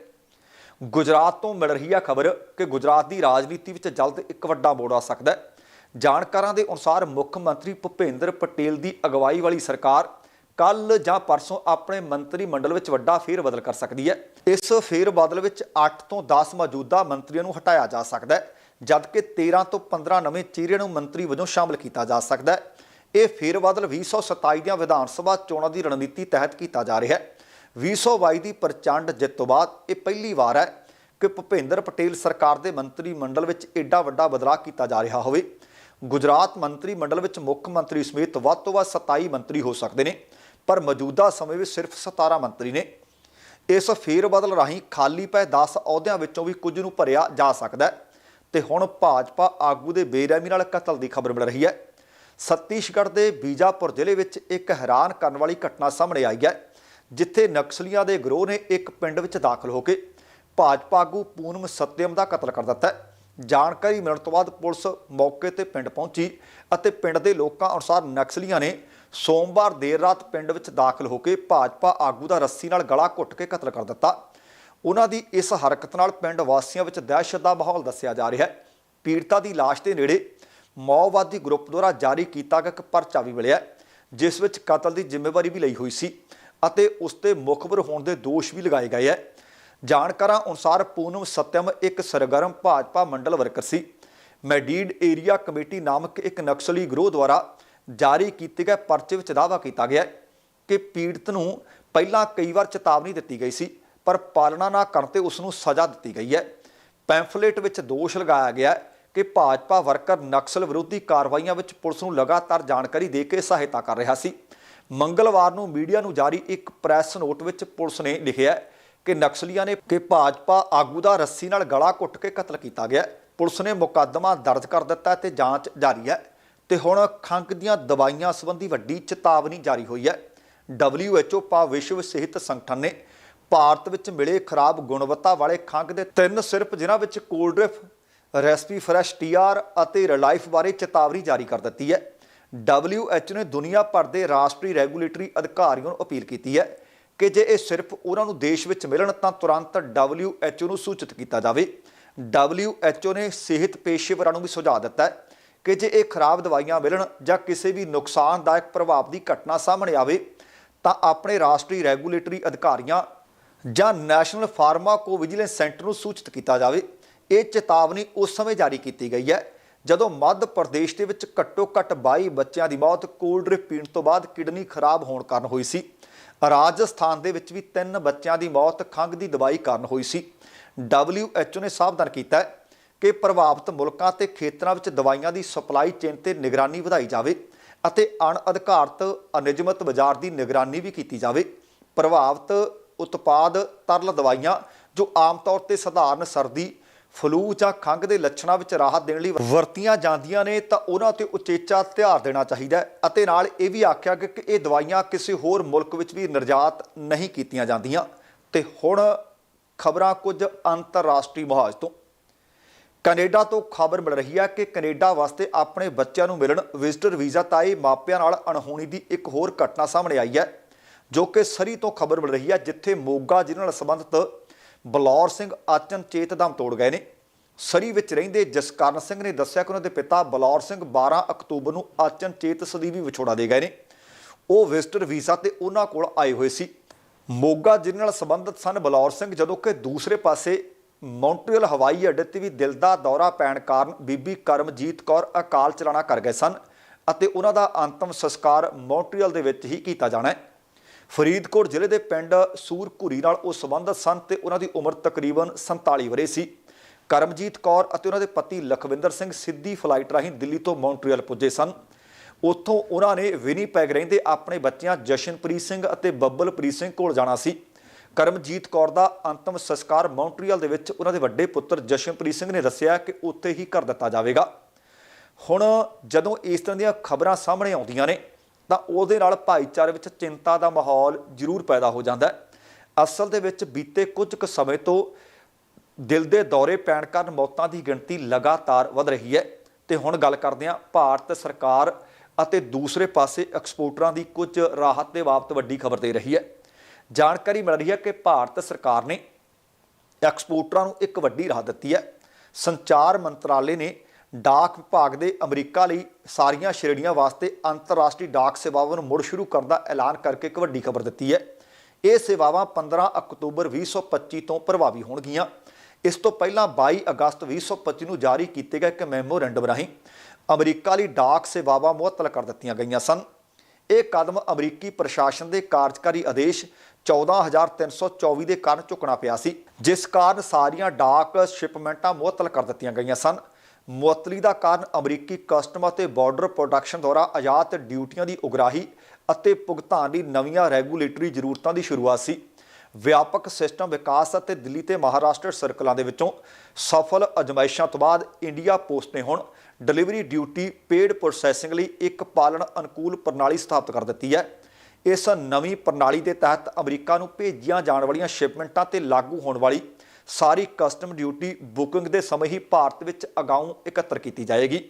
ਗੁਜਰਾਤ ਤੋਂ ਮਿਲ ਰਹੀ ਹੈ ਖਬਰ ਕਿ ਗੁਜਰਾਤ ਦੀ ਰਾਜਨੀਤੀ ਵਿੱਚ ਜਲਦ ਇੱਕ ਵੱਡਾ ਮੋੜ ਆ ਸਕਦਾ ਹੈ। ਜਾਣਕਾਰਾਂ ਦੇ ਅਨੁਸਾਰ ਮੁੱਖ ਮੰਤਰੀ ਭੁਪੇਂਦਰ ਪਟੇਲ ਦੀ ਅਗਵਾਈ ਵਾਲੀ ਸਰਕਾਰ ਕੱਲ ਜਾਂ ਪਰਸੋਂ ਆਪਣੇ ਮੰਤਰੀ ਮੰਡਲ ਵਿੱਚ ਵੱਡਾ ਫੇਰ ਬਦਲ ਕਰ ਸਕਦੀ ਹੈ। ਇਸ ਫੇਰ ਬਦਲ ਵਿੱਚ 8 ਤੋਂ 10 ਮੌਜੂਦਾ ਮੰਤਰੀਆਂ ਨੂੰ ਹਟਾਇਆ ਜਾ ਸਕਦਾ ਹੈ, ਜਦਕਿ 13 ਤੋਂ 15 ਨਵੇਂ ਚਿਹਰਿਆਂ ਨੂੰ ਮੰਤਰੀ ਵਜੋਂ ਸ਼ਾਮਲ ਕੀਤਾ ਜਾ ਸਕਦਾ ਹੈ। ਇਹ ਫੇਰ ਬਦਲ 2027 ਦੀਆਂ ਵਿਧਾਨ ਸਭਾ ਚੋਣਾਂ ਦੀ ਰਣਨੀਤੀ ਤਹਿਤ ਕੀਤਾ ਜਾ ਰਿਹਾ ਹੈ। 2022 ਦੀ ਪ੍ਰਚੰਡ ਜਿੱਤ ਤੋਂ ਬਾਅਦ ਇਹ ਪਹਿਲੀ ਵਾਰ ਹੈ ਕਿ ਭੁਪੇਂਦਰ ਪਟੇਲ ਸਰਕਾਰ ਦੇ ਮੰਤਰੀ ਮੰਡਲ ਵਿੱਚ ਐਡਾ ਵੱਡਾ ਬਦਲਾਅ ਕੀਤਾ ਜਾ ਰਿਹਾ ਹੋਵੇ। ਗੁਜਰਾਤ ਮੰਤਰੀ ਮੰਡਲ ਵਿੱਚ ਮੁੱਖ ਮੰਤਰੀ ਸਮੇਤ ਵੱਧ ਤੋਂ ਵੱਧ 27 ਮੰਤਰੀ ਹੋ ਸਕਦੇ ਨੇ, ਪਰ ਮੌਜੂਦਾ ਸਮੇਂ ਵਿੱਚ ਸਿਰਫ 17 ਮੰਤਰੀ ਨੇ। ਇਸ ਫੇਰ ਬਦਲ ਰਾਹੀਂ ਖਾਲੀ ਪਏ 10 ਅਹੁਦਿਆਂ ਵਿੱਚੋਂ ਵੀ ਕੁਝ ਨੂੰ ਭਰਿਆ ਜਾ ਸਕਦਾ ਹੈ। ਤੇ ਹੁਣ ਭਾਜਪਾ ਆਗੂ ਦੇ ਬੇਰਹਿਮੀ ਨਾਲ ਕਤਲ ਦੀ ਖਬਰ ਮਿਲ ਰਹੀ ਹੈ। ਛੱਤੀਸਗੜ੍ਹ ਦੇ ਬੀਜਾਪੁਰ ਜ਼ਿਲ੍ਹੇ ਵਿੱਚ ਇੱਕ ਹੈਰਾਨ ਕਰਨ ਵਾਲੀ ਘਟਨਾ ਸਾਹਮਣੇ ਆਈ ਹੈ। ਜਿੱਥੇ ਨਕਸਲੀਆਂ ਦੇ ਗਰੋਹ ਨੇ ਇੱਕ ਪਿੰਡ ਵਿੱਚ ਦਾਖਲ ਹੋ ਕੇ ਭਾਜਪਾ ਆਗੂ ਪੂਨਮ ਸਤਿਅਮ ਦਾ ਕਤਲ ਕਰ ਦਿੱਤਾ ਜਾਣਕਾਰੀ ਮਿਲਣ ਤੋਂ ਬਾਅਦ ਪੁਲਿਸ ਮੌਕੇ ਤੇ ਪਿੰਡ ਪਹੁੰਚੀ ਅਤੇ ਪਿੰਡ ਦੇ ਲੋਕਾਂ ਅਨੁਸਾਰ ਨਕਸਲੀਆਂ ਨੇ ਸੋਮਵਾਰ ਦੇਰ ਰਾਤ ਪਿੰਡ ਵਿੱਚ ਦਾਖਲ ਹੋ ਕੇ ਭਾਜਪਾ ਆਗੂ ਦਾ ਰੱਸੀ ਨਾਲ ਗਲਾ ਘੁੱਟ ਕੇ ਕਤਲ ਕਰ ਦਿੱਤਾ। ਉਹਨਾਂ ਦੀ ਇਸ ਹਰਕਤ ਨਾਲ ਪਿੰਡ ਵਾਸੀਆਂ ਵਿੱਚ ਦਹਿਸ਼ਤ ਦਾ ਮਾਹੌਲ ਦੱਸਿਆ ਜਾ ਰਿਹਾ ਹੈ। ਪੀੜਤਾ ਦੀ ਲਾਸ਼ ਦੇ ਨੇੜੇ ਮਾਓਵਾਦੀ ਗਰੁੱਪ ਦੁਆਰਾ ਜਾਰੀ ਕੀਤਾ ਗਿਆ ਇੱਕ ਪਰਚਾ ਵੀ ਮਿਲਿਆ ਜਿਸ ਵਿੱਚ ਕਤਲ ਦੀ ਜ਼ਿੰਮੇਵਾਰੀ ਵੀ ਲਈ ਹੋਈ ਸੀ। ਅਤੇ ਉਸ ਤੇ ਮੁਖਬਰ ਹੋਣ ਦੇ ਦੋਸ਼ ਵੀ ਲਗਾਏ ਗਏ ਹੈ। ਜਾਣਕਾਰਾਂ ਅਨੁਸਾਰ ਪੂਨਮ ਸਤਿਅਮ ਇੱਕ ਸਰਗਰਮ ਭਾਜਪਾ ਮੰਡਲ ਵਰਕਰ ਸੀ। ਮੈਡੀਡ ਏਰੀਆ ਕਮੇਟੀ ਨਾਮਕ ਇੱਕ ਨਕਸਲੀ ਗਰੋਹ ਦੁਆਰਾ ਜਾਰੀ ਕੀਤੇ ਗਏ ਪਰਚੇ ਵਿੱਚ ਦਾਅਵਾ ਕੀਤਾ ਗਿਆ ਕਿ ਪੀੜਤ ਨੂੰ ਪਹਿਲਾਂ ਕਈ ਵਾਰ ਚੇਤਾਵਨੀ ਦਿੱਤੀ ਗਈ ਸੀ, ਪਰ ਪਾਲਣਾ ਨਾ ਕਰਨ ਤੇ ਉਸ ਨੂੰ ਸਜ਼ਾ ਦਿੱਤੀ ਗਈ ਹੈ। ਪੈਂਫਲੇਟ ਵਿੱਚ ਦੋਸ਼ ਲਗਾਇਆ ਗਿਆ ਕਿ ਭਾਜਪਾ ਵਰਕਰ ਨਕਸਲ ਵਿਰੋਧੀ ਕਾਰਵਾਈਆਂ ਵਿੱਚ ਪੁਲਿਸ ਨੂੰ ਲਗਾਤਾਰ ਜਾਣਕਾਰੀ ਦੇ ਕੇ ਸਹਾਇਤਾ ਕਰ ਰਿਹਾ ਸੀ। ਮੰਗਲਵਾਰ ਨੂੰ ਮੀਡੀਆ ਨੂੰ ਜਾਰੀ ਇੱਕ ਪ੍ਰੈਸ ਨੋਟ ਵਿੱਚ ਪੁਲਿਸ ਨੇ ਲਿਖਿਆ ਕਿ ਨਕਸਲੀਆਂ ਨੇ ਕਿ ਭਾਜਪਾ ਆਗੂ ਦਾ ਰੱਸੀ ਨਾਲ ਗਲਾ ਘੁੱਟ ਕੇ ਕਤਲ ਕੀਤਾ ਗਿਆ ਪੁਲਿਸ ਨੇ ਮੁਕੱਦਮਾ ਦਰਜ ਕਰ ਦਿੱਤਾ ਹੈ ਤੇ ਜਾਂਚ ਜਾਰੀ ਹੈ। ਤੇ ਹੁਣ ਖੰਘ ਦੀਆਂ ਦਵਾਈਆਂ ਸੰਬੰਧੀ ਵੱਡੀ ਚੇਤਾਵਨੀ ਜਾਰੀ ਹੋਈ ਹੈ। WHO ਪਾ ਵਿਸ਼ਵ ਸਿਹਤ ਸੰਗਠਨ ਨੇ ਭਾਰਤ ਵਿੱਚ ਮਿਲੇ ਖਰਾਬ ਗੁਣਵੱਤਾ ਵਾਲੇ ਖੰਘ ਦੇ ਤਿੰਨ ਸਿਰਪ, ਜਿਨ੍ਹਾਂ ਵਿੱਚ ਕੋਲਡ੍ਰਿਫ ਰੈਸਪੀ ਫਰੈਸ਼ ਟੀਆਰ ਅਤੇ ਰਿਲਾਈਫ ਬਾਰੇ ਚੇਤਾਵਨੀ ਜਾਰੀ ਕਰ ਦਿੱਤੀ ਹੈ। WHO ਨੇ ਦੁਨੀਆ ਭਰ ਦੇ ਰਾਸ਼ਟਰੀ ਰੈਗੂਲੇਟਰੀ ਅਧਿਕਾਰੀਆਂ ਨੂੰ ਅਪੀਲ ਕੀਤੀ ਹੈ ਕਿ ਜੇ ਇਹ ਸਿਰਫ ਉਹਨਾਂ ਨੂੰ ਦੇਸ਼ ਵਿੱਚ ਮਿਲਣ, ਤਾਂ ਤੁਰੰਤ WHO ਨੂੰ ਸੂਚਿਤ ਕੀਤਾ ਜਾਵੇ। WHO ਨੇ ਸਿਹਤ ਪੇਸ਼ੇਵਰਾਂ ਨੂੰ ਵੀ ਸੁਝਾਅ ਦਿੱਤਾ ਹੈ ਕਿ ਜੇ ਇਹ ਖਰਾਬ ਦਵਾਈਆਂ ਮਿਲਣ ਜਾਂ ਕਿਸੇ ਵੀ ਨੁਕਸਾਨਦਾਇਕ ਪ੍ਰਭਾਵ ਦੀ ਘਟਨਾ ਸਾਹਮਣੇ ਆਵੇ, ਤਾਂ ਆਪਣੇ ਰਾਸ਼ਟਰੀ ਰੈਗੂਲੇਟਰੀ ਅਧਿਕਾਰੀਆਂ ਜਾਂ ਨੈਸ਼ਨਲ ਫਾਰਮਾਕੋ ਵਿਜੀਲੈਂਸ ਸੈਂਟਰ ਨੂੰ ਸੂਚਿਤ ਕੀਤਾ ਜਾਵੇ। ਇਹ ਚੇਤਾਵਨੀ ਉਸ ਸਮੇਂ ਜਾਰੀ ਕੀਤੀ ਗਈ ਹੈ ਜਦੋਂ ਮੱਧ ਪ੍ਰਦੇਸ਼ ਦੇ ਵਿੱਚ ਘੱਟੋ-ਘੱਟ 22 ਬੱਚਿਆਂ ਦੀ ਮੌਤ ਕੋਲਡ ਡਰਿੰਕ ਪੀਣ ਤੋਂ ਬਾਅਦ ਕਿਡਨੀ ਖਰਾਬ ਹੋਣ ਕਾਰਨ ਹੋਈ ਸੀ। ਰਾਜਸਥਾਨ ਦੇ ਵਿੱਚ ਵੀ ਤਿੰਨ ਬੱਚਿਆਂ ਦੀ ਮੌਤ ਖੰਘ ਦੀ ਦਵਾਈ ਕਾਰਨ ਹੋਈ ਸੀ। WHO ਨੇ ਸਾਵਧਾਨ ਕੀਤਾ ਹੈ ਕਿ ਪ੍ਰਭਾਵਿਤ ਮੁਲਕਾਂ ਤੇ ਖੇਤਰਾਂ ਵਿੱਚ ਦਵਾਈਆਂ ਦੀ ਸਪਲਾਈ ਚੇਨ ਤੇ ਨਿਗਰਾਨੀ ਵਧਾਈ ਜਾਵੇ ਅਤੇ ਅਣਅਧਿਕਾਰਤ, ਅਨਿਯਮਤ ਬਾਜ਼ਾਰ ਦੀ ਨਿਗਰਾਨੀ ਵੀ ਕੀਤੀ ਜਾਵੇ। ਪ੍ਰਭਾਵਿਤ ਉਤਪਾਦ ਤਰਲ ਦਵਾਈਆਂ ਜੋ ਆਮ ਤੌਰ ਤੇ ਸਧਾਰਨ ਸਰਦੀ ਫਲੂ ਜਾਂ ਖੰਘ ਦੇ ਲੱਛਣਾਂ ਵਿੱਚ ਰਾਹਤ ਦੇਣ ਲਈ ਵਰਤੀਆਂ ਜਾਂਦੀਆਂ ਨੇ, ਤਾਂ ਉਹਨਾਂ ਤੇ ਉਚੇਚਾ ਧਿਆਨ ਦੇਣਾ ਚਾਹੀਦਾ ਹੈ। ਅਤੇ ਨਾਲ ਇਹ ਵੀ ਆਖਿਆ ਗਿਆ ਕਿ ਇਹ ਦਵਾਈਆਂ ਕਿਸੇ ਹੋਰ ਮੁਲਕ ਵਿੱਚ ਵੀ ਨਿਰਯਾਤ ਨਹੀਂ ਕੀਤੀਆਂ ਜਾਂਦੀਆਂ। ਤੇ ਹੁਣ ਖਬਰਾਂ ਕੁਝ ਅੰਤਰਰਾਸ਼ਟਰੀ ਮੁਹਾਜ਼ ਤੋਂ। ਕੈਨੇਡਾ ਤੋਂ ਖਬਰ ਮਿਲ ਰਹੀ ਹੈ ਕਿ ਕੈਨੇਡਾ ਵਾਸਤੇ ਆਪਣੇ ਬੱਚਿਆਂ ਨੂੰ ਮਿਲਣ ਵਿਜ਼ਟਰ ਵੀਜ਼ਾ ਤਾਏ ਮਾਪਿਆਂ ਨਾਲ ਅਣਹੋਣੀ ਦੀ ਇੱਕ ਹੋਰ ਘਟਨਾ ਸਾਹਮਣੇ ਆਈ ਹੈ, ਜੋ ਕਿ ਸਰੀ ਤੋਂ ਖਬਰ ਮਿਲ ਰਹੀ ਹੈ, ਜਿੱਥੇ ਮੋਗਾ ਜ਼ਿਲ੍ਹੇ ਨਾਲ ਸੰਬੰਧਿਤ ਬਲੌਰ ਸਿੰਘ ਆਚਨਚੇਤ ਦਮ ਤੋੜ ਗਏ ਨੇ। ਸਰੀ ਵਿੱਚ ਰਹਿੰਦੇ ਜਸਕਰਨ ਸਿੰਘ ਨੇ ਦੱਸਿਆ ਕਿ ਉਹਨਾਂ ਦੇ ਪਿਤਾ ਬਲੌਰ ਸਿੰਘ 12 ਅਕਤੂਬਰ ਨੂੰ ਆਚਨਚੇਤ ਸਦੀਵੀ ਵਿਛੋੜਾ ਦੇ ਗਏ ਨੇ। ਉਹ ਵਿਜ਼ਟਰ ਵੀਜ਼ਾ ਤੇ ਉਹਨਾਂ ਕੋਲ ਆਏ ਹੋਏ ਸੀ। ਮੋਗਾ ਜ਼ਿਲ੍ਹੇ ਨਾਲ ਸੰਬੰਧਿਤ ਸਨ ਬਲੌਰ ਸਿੰਘ, ਜਦੋਂ ਕਿ ਦੂਸਰੇ ਪਾਸੇ ਮੌਂਟਰੀਅਲ ਹਵਾਈ ਅੱਡੇ ਤੇ ਵੀ ਦਿਲ ਦਾ ਦੌਰਾ ਪੈਣ ਕਾਰਨ ਬੀਬੀ ਕਰਮਜੀਤ ਕੌਰ ਅਕਾਲ ਚਲਾਣਾ ਕਰ ਗਏ ਸਨ ਅਤੇ ਉਹਨਾਂ ਦਾ ਅੰਤਮ ਸੰਸਕਾਰ ਮੌਂਟਰੀਅਲ ਦੇ ਵਿੱਚ ਹੀ ਕੀਤਾ ਜਾਣਾ ਹੈ। ਫਰੀਦਕੋਟ ਜ਼ਿਲ੍ਹੇ ਦੇ ਪਿੰਡ ਸੂਰਘੁਰੀ ਨਾਲ ਉਹ ਸੰਬੰਧਿਤ ਸਨ ਤੇ ਉਹਨਾਂ ਦੀ ਉਮਰ ਤਕਰੀਬਨ 47 ਵਰੇ ਸੀ। ਕਰਮਜੀਤ ਕੌਰ ਅਤੇ ਉਹਨਾਂ ਦੇ ਪਤੀ ਲਖਵਿੰਦਰ ਸਿੰਘ ਸਿੱਧੀ ਫਲਾਈਟ ਰਾਹੀਂ ਦਿੱਲੀ ਤੋਂ ਮੌਂਟਰੀਅਲ ਪੁੱਜੇ ਸਨ। ਉੱਥੋਂ ਉਹਨਾਂ ਨੇ ਵਿਨੀਪੈਗ ਰਹਿੰਦੇ ਆਪਣੇ ਬੱਚਿਆਂ ਜਸ਼ਨਪ੍ਰੀਤ ਸਿੰਘ ਅਤੇ ਬੱਬਲਪ੍ਰੀਤ ਸਿੰਘ ਕੋਲ ਜਾਣਾ ਸੀ। ਕਰਮਜੀਤ ਕੌਰ ਦਾ ਅੰਤਮ ਸੰਸਕਾਰ ਮੌਂਟਰੀਅਲ ਦੇ ਵਿੱਚ ਉਹਨਾਂ ਦੇ ਵੱਡੇ ਪੁੱਤਰ ਜਸ਼ਨਪ੍ਰੀਤ ਸਿੰਘ ਨੇ ਦੱਸਿਆ ਕਿ ਉੱਥੇ ਹੀ ਕਰ ਦਿੱਤਾ ਜਾਵੇਗਾ। ਹੁਣ ਜਦੋਂ ਇਸ ਤਰ੍ਹਾਂ ਦੀਆਂ ਖਬਰਾਂ ਸਾਹਮਣੇ ਆਉਂਦੀਆਂ ਨੇ ਤਾਂ ਉਹਦੇ ਨਾਲ ਭਾਈਚਾਰੇ ਵਿੱਚ ਚਿੰਤਾ ਦਾ ਮਾਹੌਲ ਜ਼ਰੂਰ ਪੈਦਾ ਹੋ ਜਾਂਦਾ ਹੈ। ਅਸਲ ਦੇ ਵਿੱਚ ਬੀਤੇ ਕੁਝ ਕੁ ਸਮੇਂ ਤੋਂ ਦਿਲ ਦੇ ਦੌਰੇ ਪੈਣ ਕਾਰਨ ਮੌਤਾਂ ਦੀ ਗਿਣਤੀ ਲਗਾਤਾਰ ਵਧ ਰਹੀ ਹੈ। ਤੇ ਹੁਣ ਗੱਲ ਕਰਦੇ ਹਾਂ ਭਾਰਤ ਸਰਕਾਰ ਅਤੇ ਦੂਸਰੇ ਪਾਸੇ ਐਕਸਪੋਰਟਰਾਂ ਦੀ ਕੁਝ ਰਾਹਤ ਦੇ ਬਾਬਤ ਵੱਡੀ ਖਬਰ ਦੇ ਰਹੀ ਹੈ। ਜਾਣਕਾਰੀ ਮਿਲ ਰਹੀ ਹੈ ਕਿ ਭਾਰਤ ਸਰਕਾਰ ਨੇ ਐਕਸਪੋਰਟਰਾਂ ਨੂੰ ਇੱਕ ਵੱਡੀ ਰਾਹਤ ਦਿੱਤੀ ਹੈ। ਸੰਚਾਰ ਮੰਤਰਾਲੇ ਨੇ ਡਾਕ ਵਿਭਾਗ ਦੇ ਅਮਰੀਕਾ ਲਈ ਸਾਰੀਆਂ ਸ਼੍ਰੇਣੀਆਂ ਵਾਸਤੇ ਅੰਤਰਰਾਸ਼ਟਰੀ ਡਾਕ ਸੇਵਾਵਾਂ ਨੂੰ ਮੁੜ ਸ਼ੁਰੂ ਕਰਨ ਦਾ ਐਲਾਨ ਕਰਕੇ ਇੱਕ ਵੱਡੀ ਖਬਰ ਦਿੱਤੀ ਹੈ। ਇਹ ਸੇਵਾਵਾਂ 15 ਅਕਤੂਬਰ 2025 ਤੋਂ ਪ੍ਰਭਾਵੀ ਹੋਣਗੀਆਂ। ਇਸ ਤੋਂ ਪਹਿਲਾਂ 22 ਅਗਸਤ 2025 ਨੂੰ ਜਾਰੀ ਕੀਤੇ ਗਏ ਇੱਕ ਮੈਮੋਰੈਂਡਮ ਰਾਹੀਂ ਅਮਰੀਕਾ ਲਈ ਡਾਕ ਸੇਵਾਵਾਂ ਮੁਅੱਤਲ ਕਰ ਦਿੱਤੀਆਂ ਗਈਆਂ ਸਨ। ਇਹ ਕਦਮ ਅਮਰੀਕੀ ਪ੍ਰਸ਼ਾਸਨ ਦੇ ਕਾਰਜਕਾਰੀ ਆਦੇਸ਼ 14324 ਦੇ ਕਾਰਨ ਝੁਕਣਾ ਪਿਆ ਸੀ, ਜਿਸ ਕਾਰਨ ਸਾਰੀਆਂ ਡਾਕ ਸ਼ਿਪਮੈਂਟਾਂ ਮੁਅੱਤਲ ਕਰ ਦਿੱਤੀਆਂ ਗਈਆਂ ਸਨ। ਮੁਅੱਤਲੀ ਦਾ ਕਾਰਨ ਅਮਰੀਕੀ ਕਸਟਮ ਅਤੇ ਬਾਰਡਰ ਪ੍ਰੋਟੈਕਸ਼ਨ ਦੁਆਰਾ ਆਯਾਤ ਡਿਊਟੀਆਂ ਦੀ ਉਗਰਾਹੀ ਅਤੇ ਭੁਗਤਾਨ ਦੀ ਨਵੀਆਂ ਰੈਗੂਲੇਟਰੀ ਜ਼ਰੂਰਤਾਂ ਦੀ ਸ਼ੁਰੂਆਤ ਸੀ। ਵਿਆਪਕ ਸਿਸਟਮ ਵਿਕਾਸ ਅਤੇ ਦਿੱਲੀ ਤੇ ਮਹਾਰਾਸ਼ਟਰ ਸਰਕਲਾਂ ਦੇ ਵਿੱਚੋਂ ਸਫਲ ਅਜਮਾਇਸ਼ਾਂ ਤੋਂ ਬਾਅਦ ਇੰਡੀਆ ਪੋਸਟ ਨੇ ਹੁਣ ਡਿਲੀਵਰੀ ਡਿਊਟੀ ਪੇਡ ਪ੍ਰੋਸੈਸਿੰਗ ਲਈ ਇੱਕ ਪਾਲਣ ਅਨੁਕੂਲ ਪ੍ਰਣਾਲੀ ਸਥਾਪਿਤ ਕਰ ਦਿੱਤੀ ਹੈ। ਇਸ ਨਵੀਂ ਪ੍ਰਣਾਲੀ ਦੇ ਤਹਿਤ ਅਮਰੀਕਾ ਨੂੰ ਭੇਜੀਆਂ ਜਾਣ ਵਾਲੀਆਂ ਸ਼ਿਪਮੈਂਟਾਂ ਤੇ ਲਾਗੂ ਹੋਣ ਵਾਲੀ ਸਾਰੀ ਕਸਟਮ ਡਿਊਟੀ ਬੁਕਿੰਗ ਦੇ ਸਮੇਂ ਹੀ ਭਾਰਤ ਵਿੱਚ ਅਗਾਊਂ ਇਕੱਤਰ ਕੀਤੀ ਜਾਏਗੀ।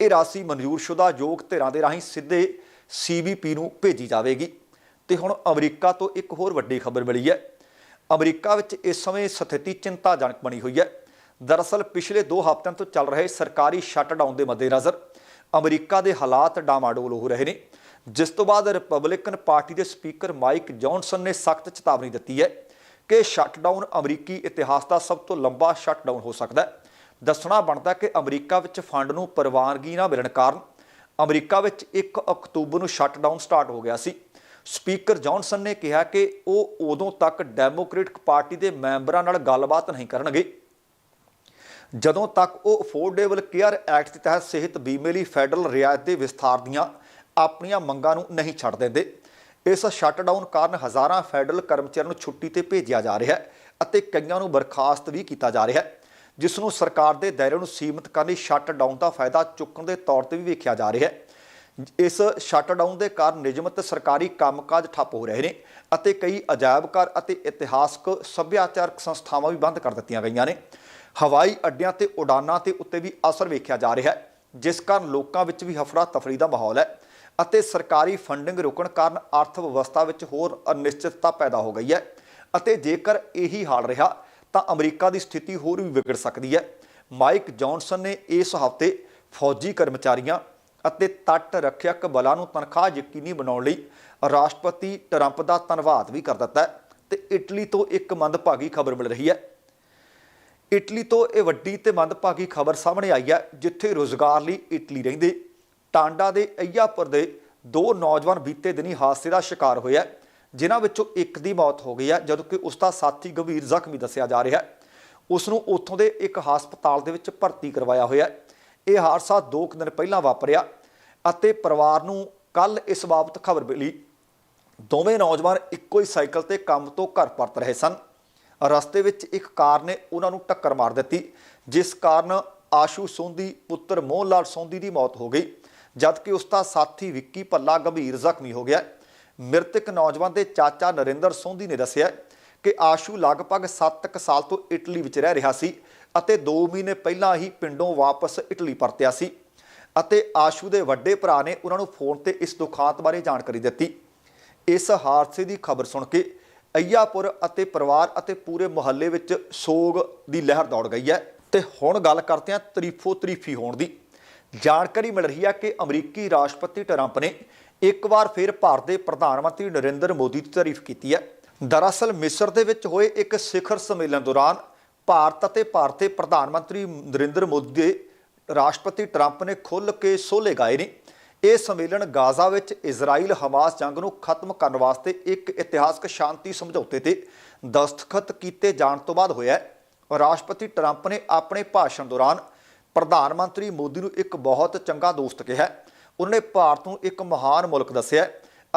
ਇਹ ਰਾਸ਼ੀ ਮਨਜ਼ੂਰਸ਼ੁਦਾ ਯੋਗ ਧਿਰਾਂ ਦੇ ਰਾਹੀਂ ਸਿੱਧੇ ਸੀਬੀਪੀ ਨੂੰ ਭੇਜੀ ਜਾਵੇਗੀ। ਤੇ ਹੁਣ ਅਮਰੀਕਾ ਤੋਂ ਇੱਕ ਹੋਰ ਵੱਡੀ ਖਬਰ ਮਿਲੀ ਹੈ। ਅਮਰੀਕਾ ਵਿੱਚ ਇਸ ਸਮੇਂ ਸਥਿਤੀ ਚਿੰਤਾਜਨਕ ਬਣੀ ਹੋਈ ਹੈ। ਦਰਅਸਲ ਪਿਛਲੇ 2 ਹਫ਼ਤਿਆਂ ਤੋਂ ਚੱਲ ਰਹੇ ਸਰਕਾਰੀ ਸ਼ਟਡਾਊਨ ਦੇ ਮੱਦੇਨਜ਼ਰ ਅਮਰੀਕਾ ਦੇ ਹਾਲਾਤ ਡਾਮਾਡੋਲ ਹੋ ਰਹੇ ਨੇ, ਜਿਸ ਤੋਂ ਬਾਅਦ ਰਿਪਬਲਿਕਨ ਪਾਰਟੀ ਦੇ ਸਪੀਕਰ ਮਾਈਕ ਜੌਨਸਨ ਨੇ ਸਖਤ ਚੇਤਾਵਨੀ ਦਿੱਤੀ ਹੈ। ਕਿ ਸ਼ਟਡਾਊਨ ਅਮਰੀਕੀ ਇਤਿਹਾਸ ਦਾ ਸਭ ਤੋਂ ਲੰਬਾ ਸ਼ਟਡਾਊਨ ਹੋ ਸਕਦਾ ਹੈ। ਦੱਸਣਾ ਬਣਦਾ ਕਿ ਅਮਰੀਕਾ ਵਿੱਚ ਫੰਡ ਨੂੰ ਪ੍ਰਵਾਨਗੀ ਨਾ ਮਿਲਣ ਕਾਰਨ ਅਮਰੀਕਾ ਵਿੱਚ 1 ਅਕਤੂਬਰ ਨੂੰ ਸ਼ਟਡਾਊਨ ਸਟਾਰਟ ਹੋ ਗਿਆ ਸੀ। ਸਪੀਕਰ ਜੌਨਸਨ ਨੇ ਕਿਹਾ ਕਿ ਉਹ ਉਦੋਂ ਤੱਕ ਡੈਮੋਕ੍ਰੈਟਿਕ ਪਾਰਟੀ ਦੇ ਮੈਂਬਰਾਂ ਨਾਲ ਗੱਲਬਾਤ ਨਹੀਂ ਕਰਨਗੇ। ਜਦੋਂ ਤੱਕ ਉਹ ਅਫੋਰਡੇਬਲ ਕੇਅਰ ਐਕਟ ਦੇ ਤਹਿਤ ਸਿਹਤ ਬੀਮੇ ਲਈ ਫੈਡਰਲ ਰਿਆਇਤ ਦੇ ਵਿਸਥਾਰ ਦੀਆਂ ਆਪਣੀਆਂ ਮੰਗਾਂ ਨੂੰ ਨਹੀਂ ਛੱਡ ਦਿੰਦੇ। ਇਸ ਸ਼ਟਡਾਊਨ ਕਾਰਨ ਹਜ਼ਾਰਾਂ ਫੈਡਰਲ ਕਰਮਚਾਰੀਆਂ ਨੂੰ ਛੁੱਟੀ ਤੇ ਭੇਜਿਆ ਜਾ ਰਿਹਾ ਹੈ ਅਤੇ ਕਈਆਂ ਨੂੰ ਬਰਖਾਸਤ ਵੀ ਕੀਤਾ ਜਾ ਰਿਹਾ ਹੈ, ਜਿਸ ਨੂੰ ਸਰਕਾਰ ਦੇ ਦਾਇਰੇ ਨੂੰ ਸੀਮਿਤ ਕਰਨ ਲਈ ਸ਼ਟਡਾਊਨ ਦਾ ਫਾਇਦਾ ਚੁੱਕਣ ਦੇ ਤੌਰ ਤੇ ਵੀ ਵੇਖਿਆ ਜਾ ਰਿਹਾ ਹੈ। ਇਸ ਸ਼ਟਡਾਊਨ ਦੇ ਕਾਰਨ ਨਿਯਮਤ ਸਰਕਾਰੀ ਕੰਮਕਾਜ ਠੱਪ ਹੋ ਰਹੇ ਨੇ ਅਤੇ ਕਈ ਅਜਾਇਬ ਘਰ ਅਤੇ ਇਤਿਹਾਸਕ ਸੱਭਿਆਚਾਰਕ ਸੰਸਥਾਵਾਂ ਵੀ ਬੰਦ ਕਰ ਦਿੱਤੀਆਂ ਗਈਆਂ ਨੇ। ਹਵਾਈ ਅੱਡਿਆਂ ਤੇ ਉਡਾਨਾਂ ਤੇ ਉੱਤੇ ਵੀ ਅਸਰ ਵੇਖਿਆ ਜਾ ਰਿਹਾ ਹੈ, ਜਿਸ ਕਾਰਨ ਲੋਕਾਂ ਵਿੱਚ ਵੀ ਹਫੜਾ ਤਫੜੀ ਦਾ ਮਾਹੌਲ ਹੈ। ਅਤੇ ਸਰਕਾਰੀ ਫੰਡਿੰਗ ਰੁਕਣ ਕਾਰਨ ਅਰਥ ਵਿਵਸਥਾ ਵਿੱਚ ਹੋਰ ਅਨਿਸ਼ਚਿਤਤਾ ਪੈਦਾ ਹੋ ਗਈ ਹੈ। ਅਤੇ ਜੇਕਰ ਇਹੀ ਹਾਲ ਰਿਹਾ, ਤਾਂ ਅਮਰੀਕਾ ਦੀ ਸਥਿਤੀ ਹੋਰ ਵੀ ਵਿਗੜ ਸਕਦੀ ਹੈ। ਮਾਈਕ ਜੌਨਸਨ ਨੇ ਇਸ ਹਫ਼ਤੇ ਫੌਜੀ ਕਰਮਚਾਰੀਆਂ ਅਤੇ ਤੱਟ ਰੱਖਿਅਕ ਬਲਾਂ ਨੂੰ ਤਨਖਾਹ ਯਕੀਨੀ ਬਣਾਉਣ ਲਈ ਰਾਸ਼ਟਰਪਤੀ ਟਰੰਪ ਦਾ ਧੰਨਵਾਦ ਵੀ ਕਰ ਦਿੱਤਾ ਹੈ। ਤੇ ਇਟਲੀ ਤੋਂ ਇੱਕ ਮੰਦਭਾਗੀ ਖਬਰ ਮਿਲ ਰਹੀ ਹੈ। ਇਟਲੀ ਤੋਂ ਇਹ ਵੱਡੀ ਤੇ ਮੰਦਭਾਗੀ ਖਬਰ ਸਾਹਮਣੇ ਆਈ ਹੈ, ਜਿੱਥੇ ਰੋਜ਼ਗਾਰ ਲਈ ਇਟਲੀ ਰਹਿੰਦੇ ਟਾਂਡਾ ਦੇ ਅਯਾਪੁਰ ਦੇ ਦੋ ਨੌਜਵਾਨ ਬੀਤੇ ਦਿਨੀ ਹਾਦਸੇ ਦਾ ਸ਼ਿਕਾਰ ਹੋਇਆ ਜਿਨ੍ਹਾਂ ਵਿੱਚੋਂ ਇੱਕ ਦੀ ਮੌਤ ਹੋ ਗਈ ਹੈ ਜਦੋਂ ਕਿ ਉਸ ਦਾ ਸਾਥੀ ਗੰਭੀਰ ਜ਼ਖਮੀ ਦੱਸਿਆ ਜਾ ਰਿਹਾ ਹੈ। ਉਸ ਨੂੰ ਉੱਥੋਂ ਦੇ ਇੱਕ ਹਸਪਤਾਲ ਦੇ ਵਿੱਚ ਭਰਤੀ ਕਰਵਾਇਆ ਹੋਇਆ ਹੈ। ਇਹ ਹਾਦਸਾ 2 ਦਿਨ ਪਹਿਲਾਂ ਵਾਪਰਿਆ ਅਤੇ ਪਰਿਵਾਰ ਨੂੰ ਕੱਲ ਇਸ ਬਾਬਤ ਖਬਰ ਮਿਲੀ। ਦੋਵੇਂ ਨੌਜਵਾਨ ਇੱਕੋ ਹੀ ਸਾਈਕਲ ਤੇ ਕੰਮ ਤੋਂ ਘਰ ਪਰਤ ਰਹੇ ਸਨ। ਰਸਤੇ ਵਿੱਚ ਇੱਕ ਕਾਰ ਨੇ ਉਹਨਾਂ ਨੂੰ ਟੱਕਰ ਮਾਰ ਦਿੱਤੀ, ਜਿਸ ਕਾਰਨ ਆਸ਼ੂ ਸੋਂਦੀ, ਪੁੱਤਰ ਮੋਹਨ ਲਾਲ ਸੋਂਦੀ ਦੀ ਮੌਤ ਹੋ ਗਈ। ਜਦਕਿ ਉਸ ਦਾ ਸਾਥੀ ਵਿੱਕੀ ਭੱਲਾ ਗੰਭੀਰ ਜ਼ਖਮੀ ਹੋ ਗਿਆ ਮ੍ਰਿਤਕ ਨੌਜਵਾਨ ਦੇ ਚਾਚਾ ਨਰਿੰਦਰ ਸੋਂਦੀ ਨੇ ਦੱਸਿਆ ਕਿ ਆਸ਼ੂ ਲਗਭਗ 7 ਸਾਲ ਤੋਂ ਇਟਲੀ ਵਿੱਚ ਰਹਿ ਰਿਹਾ ਸੀ ਅਤੇ 2 ਮਹੀਨੇ ਪਹਿਲਾਂ ਹੀ ਪਿੰਡੋਂ ਵਾਪਸ ਇਟਲੀ ਪਰਤਿਆ ਸੀ ਅਤੇ ਆਸ਼ੂ ਦੇ ਵੱਡੇ ਭਰਾ ਨੇ ਉਹਨਾਂ ਨੂੰ ਫੋਨ ਤੇ ਇਸ ਦੁਖਾਂਤ ਬਾਰੇ ਜਾਣਕਾਰੀ ਦਿੱਤੀ। ਇਸ ਹਾਦਸੇ ਦੀ ਖਬਰ ਸੁਣ ਕੇ ਅਈਆਪੁਰ ਅਤੇ ਪਰਿਵਾਰ ਅਤੇ ਪੂਰੇ ਮੁਹੱਲੇ ਵਿੱਚ ਸੋਗ ਦੀ ਲਹਿਰ ਦੌੜ ਗਈ ਹੈ। ਤੇ ਹੁਣ ਗੱਲ ਕਰਦੇ ਹਾਂ ਤਰੀਫੋ ਤਰੀਫੀ ਹੋਣ ਦੀ। ਜਾਣਕਾਰੀ ਮਿਲ ਰਹੀ ਹੈ ਕਿ ਅਮਰੀਕੀ ਰਾਸ਼ਟਰਪਤੀ ਟਰੰਪ ਨੇ ਇੱਕ ਵਾਰ ਫਿਰ ਭਾਰਤ ਦੇ ਪ੍ਰਧਾਨ ਮੰਤਰੀ ਨਰਿੰਦਰ ਮੋਦੀ ਦੀ ਤਾਰੀਫ ਕੀਤੀ ਹੈ। ਦਰਅਸਲ ਮਿਸਰ ਦੇ ਵਿੱਚ ਹੋਏ ਇੱਕ ਸਿਖਰ ਸੰਮੇਲਨ ਦੌਰਾਨ ਭਾਰਤ ਅਤੇ ਭਾਰਤ ਦੇ ਪ੍ਰਧਾਨ ਮੰਤਰੀ ਨਰਿੰਦਰ ਮੋਦੀ ਦੇ ਰਾਸ਼ਟਰਪਤੀ ਟਰੰਪ ਨੇ ਖੁੱਲ੍ਹ ਕੇ ਸੋਲੇ ਗਾਏ ਨੇ। ਇਹ ਸੰਮੇਲਨ ਗਾਜ਼ਾ ਵਿੱਚ ਇਜ਼ਰਾਈਲ ਹਮਾਸ ਜੰਗ ਨੂੰ ਖਤਮ ਕਰਨ ਵਾਸਤੇ ਇੱਕ ਇਤਿਹਾਸਕ ਸ਼ਾਂਤੀ ਸਮਝੌਤੇ ਤੇ ਦਸਤਖਤ ਕੀਤੇ ਜਾਣ ਤੋਂ ਬਾਅਦ ਹੋਇਆ ਹੈ। ਰਾਸ਼ਟਰਪਤੀ ਟਰੰਪ ਨੇ ਆਪਣੇ ਭਾਸ਼ਣ ਦੌਰਾਨ ਪ੍ਰਧਾਨ ਮੰਤਰੀ ਮੋਦੀ ਨੂੰ ਇੱਕ ਬਹੁਤ ਚੰਗਾ ਦੋਸਤ ਕਿਹਾ ਹੈ। ਉਹਨਾਂ ਨੇ ਭਾਰਤ ਨੂੰ ਇੱਕ ਮਹਾਨ ਮੁਲਕ ਦੱਸਿਆ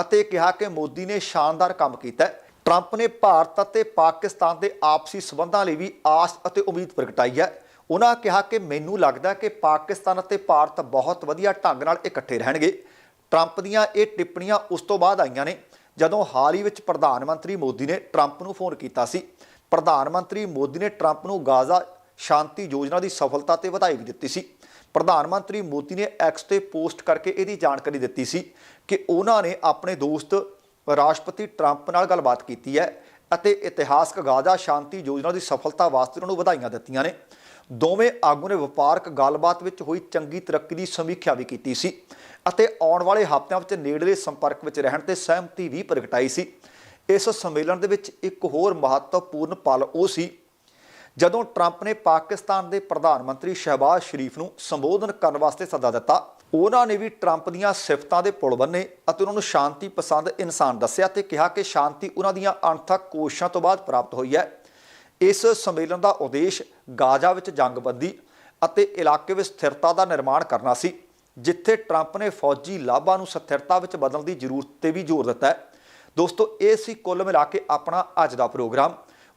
ਅਤੇ ਕਿਹਾ ਕਿ ਮੋਦੀ ਨੇ ਸ਼ਾਨਦਾਰ ਕੰਮ ਕੀਤਾ ਟਰੰਪ ਨੇ ਭਾਰਤ ਅਤੇ ਪਾਕਿਸਤਾਨ ਦੇ ਆਪਸੀ ਸਬੰਧਾਂ ਲਈ ਵੀ ਆਸ ਅਤੇ ਉਮੀਦ ਪ੍ਰਗਟਾਈ ਹੈ। ਉਹਨਾਂ ਕਿਹਾ ਕਿ ਮੈਨੂੰ ਲੱਗਦਾ ਕਿ ਪਾਕਿਸਤਾਨ ਅਤੇ ਭਾਰਤ ਬਹੁਤ ਵਧੀਆ ਢੰਗ ਨਾਲ ਇਕੱਠੇ ਰਹਿਣਗੇ। ਟਰੰਪ ਦੀਆਂ ਇਹ ਟਿੱਪਣੀਆਂ ਉਸ ਤੋਂ ਬਾਅਦ ਆਈਆਂ ਨੇ, ਜਦੋਂ ਹਾਲ ਹੀ ਵਿੱਚ ਪ੍ਰਧਾਨ ਮੰਤਰੀ ਮੋਦੀ ਨੇ ਟਰੰਪ ਨੂੰ ਫੋਨ ਕੀਤਾ ਸੀ। ਪ੍ਰਧਾਨ ਮੰਤਰੀ ਮੋਦੀ ਨੇ ਟਰੰਪ ਨੂੰ ਗਾਜ਼ਾ ਸ਼ਾਂਤੀ ਯੋਜਨਾ ਦੀ ਸਫਲਤਾ ਤੇ ਵਧਾਈ ਵੀ ਦਿੱਤੀ ਸੀ। ਪ੍ਰਧਾਨ ਮੰਤਰੀ ਮੋਦੀ ਨੇ ਐਕਸ ਤੇ ਪੋਸਟ ਕਰਕੇ ਇਹਦੀ ਜਾਣਕਾਰੀ ਦਿੱਤੀ ਸੀ ਕਿ ਉਹਨਾਂ ਨੇ ਆਪਣੇ ਦੋਸਤ ਰਾਸ਼ਟਰਪਤੀ ਟਰੰਪ ਨਾਲ ਗੱਲਬਾਤ ਕੀਤੀ ਹੈ ਅਤੇ ਇਤਿਹਾਸਕ ਗਾਜ਼ਾ ਸ਼ਾਂਤੀ ਯੋਜਨਾ ਦੀ ਸਫਲਤਾ ਵਾਸਤੇ ਉਹਨਾਂ ਨੂੰ ਵਧਾਈਆਂ ਦਿੱਤੀਆਂ ਨੇ। ਦੋਵੇਂ ਆਗੂ ਨੇ ਵਪਾਰਕ ਗੱਲਬਾਤ ਵਿੱਚ ਹੋਈ ਚੰਗੀ ਤਰੱਕੀ ਦੀ ਸਮੀਖਿਆ ਵੀ ਕੀਤੀ ਸੀ ਅਤੇ ਆਉਣ ਵਾਲੇ ਹਫ਼ਤਿਆਂ ਵਿੱਚ ਨੇੜਲੇ ਸੰਪਰਕ ਵਿੱਚ ਰਹਿਣ ਤੇ ਸਹਿਮਤੀ ਵੀ ਪ੍ਰਗਟਾਈ ਸੀ। ਇਸ ਸੰਮੇਲਨ ਦੇ ਵਿੱਚ ਇੱਕ ਹੋਰ ਮਹੱਤਵਪੂਰਨ ਪਲ ਉਹ ਸੀ ਜਦੋਂ ਟਰੰਪ ਨੇ ਪਾਕਿਸਤਾਨ ਦੇ ਪ੍ਰਧਾਨ ਮੰਤਰੀ ਸ਼ਹਿਬਾਜ਼ ਸ਼ਰੀਫ ਨੂੰ ਸੰਬੋਧਨ ਕਰਨ ਵਾਸਤੇ ਸੱਦਾ ਦਿੱਤਾ, ਉਹਨਾਂ ਨੇ ਵੀ ਟਰੰਪ ਦੀਆਂ ਸਿਫਤਾਂ ਦੇ ਪੁਲ ਬੰਨੇ ਅਤੇ ਉਹਨਾਂ ਨੂੰ ਸ਼ਾਂਤੀ ਪਸੰਦ ਇਨਸਾਨ ਦੱਸਿਆ ਤੇ ਕਿਹਾ ਕਿ ਸ਼ਾਂਤੀ ਉਹਨਾਂ ਦੀਆਂ ਅਣਥੱਕ ਕੋਸ਼ਿਸ਼ਾਂ ਤੋਂ ਬਾਅਦ ਪ੍ਰਾਪਤ ਹੋਈ ਹੈ। ਇਸ ਸੰਮੇਲਨ ਦਾ ਉਦੇਸ਼ ਗਾਜ਼ਾ ਵਿੱਚ ਜੰਗਬੰਦੀ ਅਤੇ ਇਲਾਕੇ ਵਿੱਚ ਸਥਿਰਤਾ ਦਾ ਨਿਰਮਾਣ ਕਰਨਾ ਸੀ, ਜਿੱਥੇ ਟਰੰਪ ਨੇ ਫੌਜੀ ਲਾਭਾਂ ਨੂੰ ਸਥਿਰਤਾ ਵਿੱਚ ਬਦਲਣ ਦੀ ਜ਼ਰੂਰਤ ਤੇ ਵੀ ਜ਼ੋਰ ਦਿੱਤਾ ਹੈ। ਦੋਸਤੋ, ਇਹ ਸੀ ਕੁੱਲ ਮਿਲਾ ਕੇ ਆਪਣਾ ਅੱਜ ਦਾ ਪ੍ਰੋਗਰਾਮ।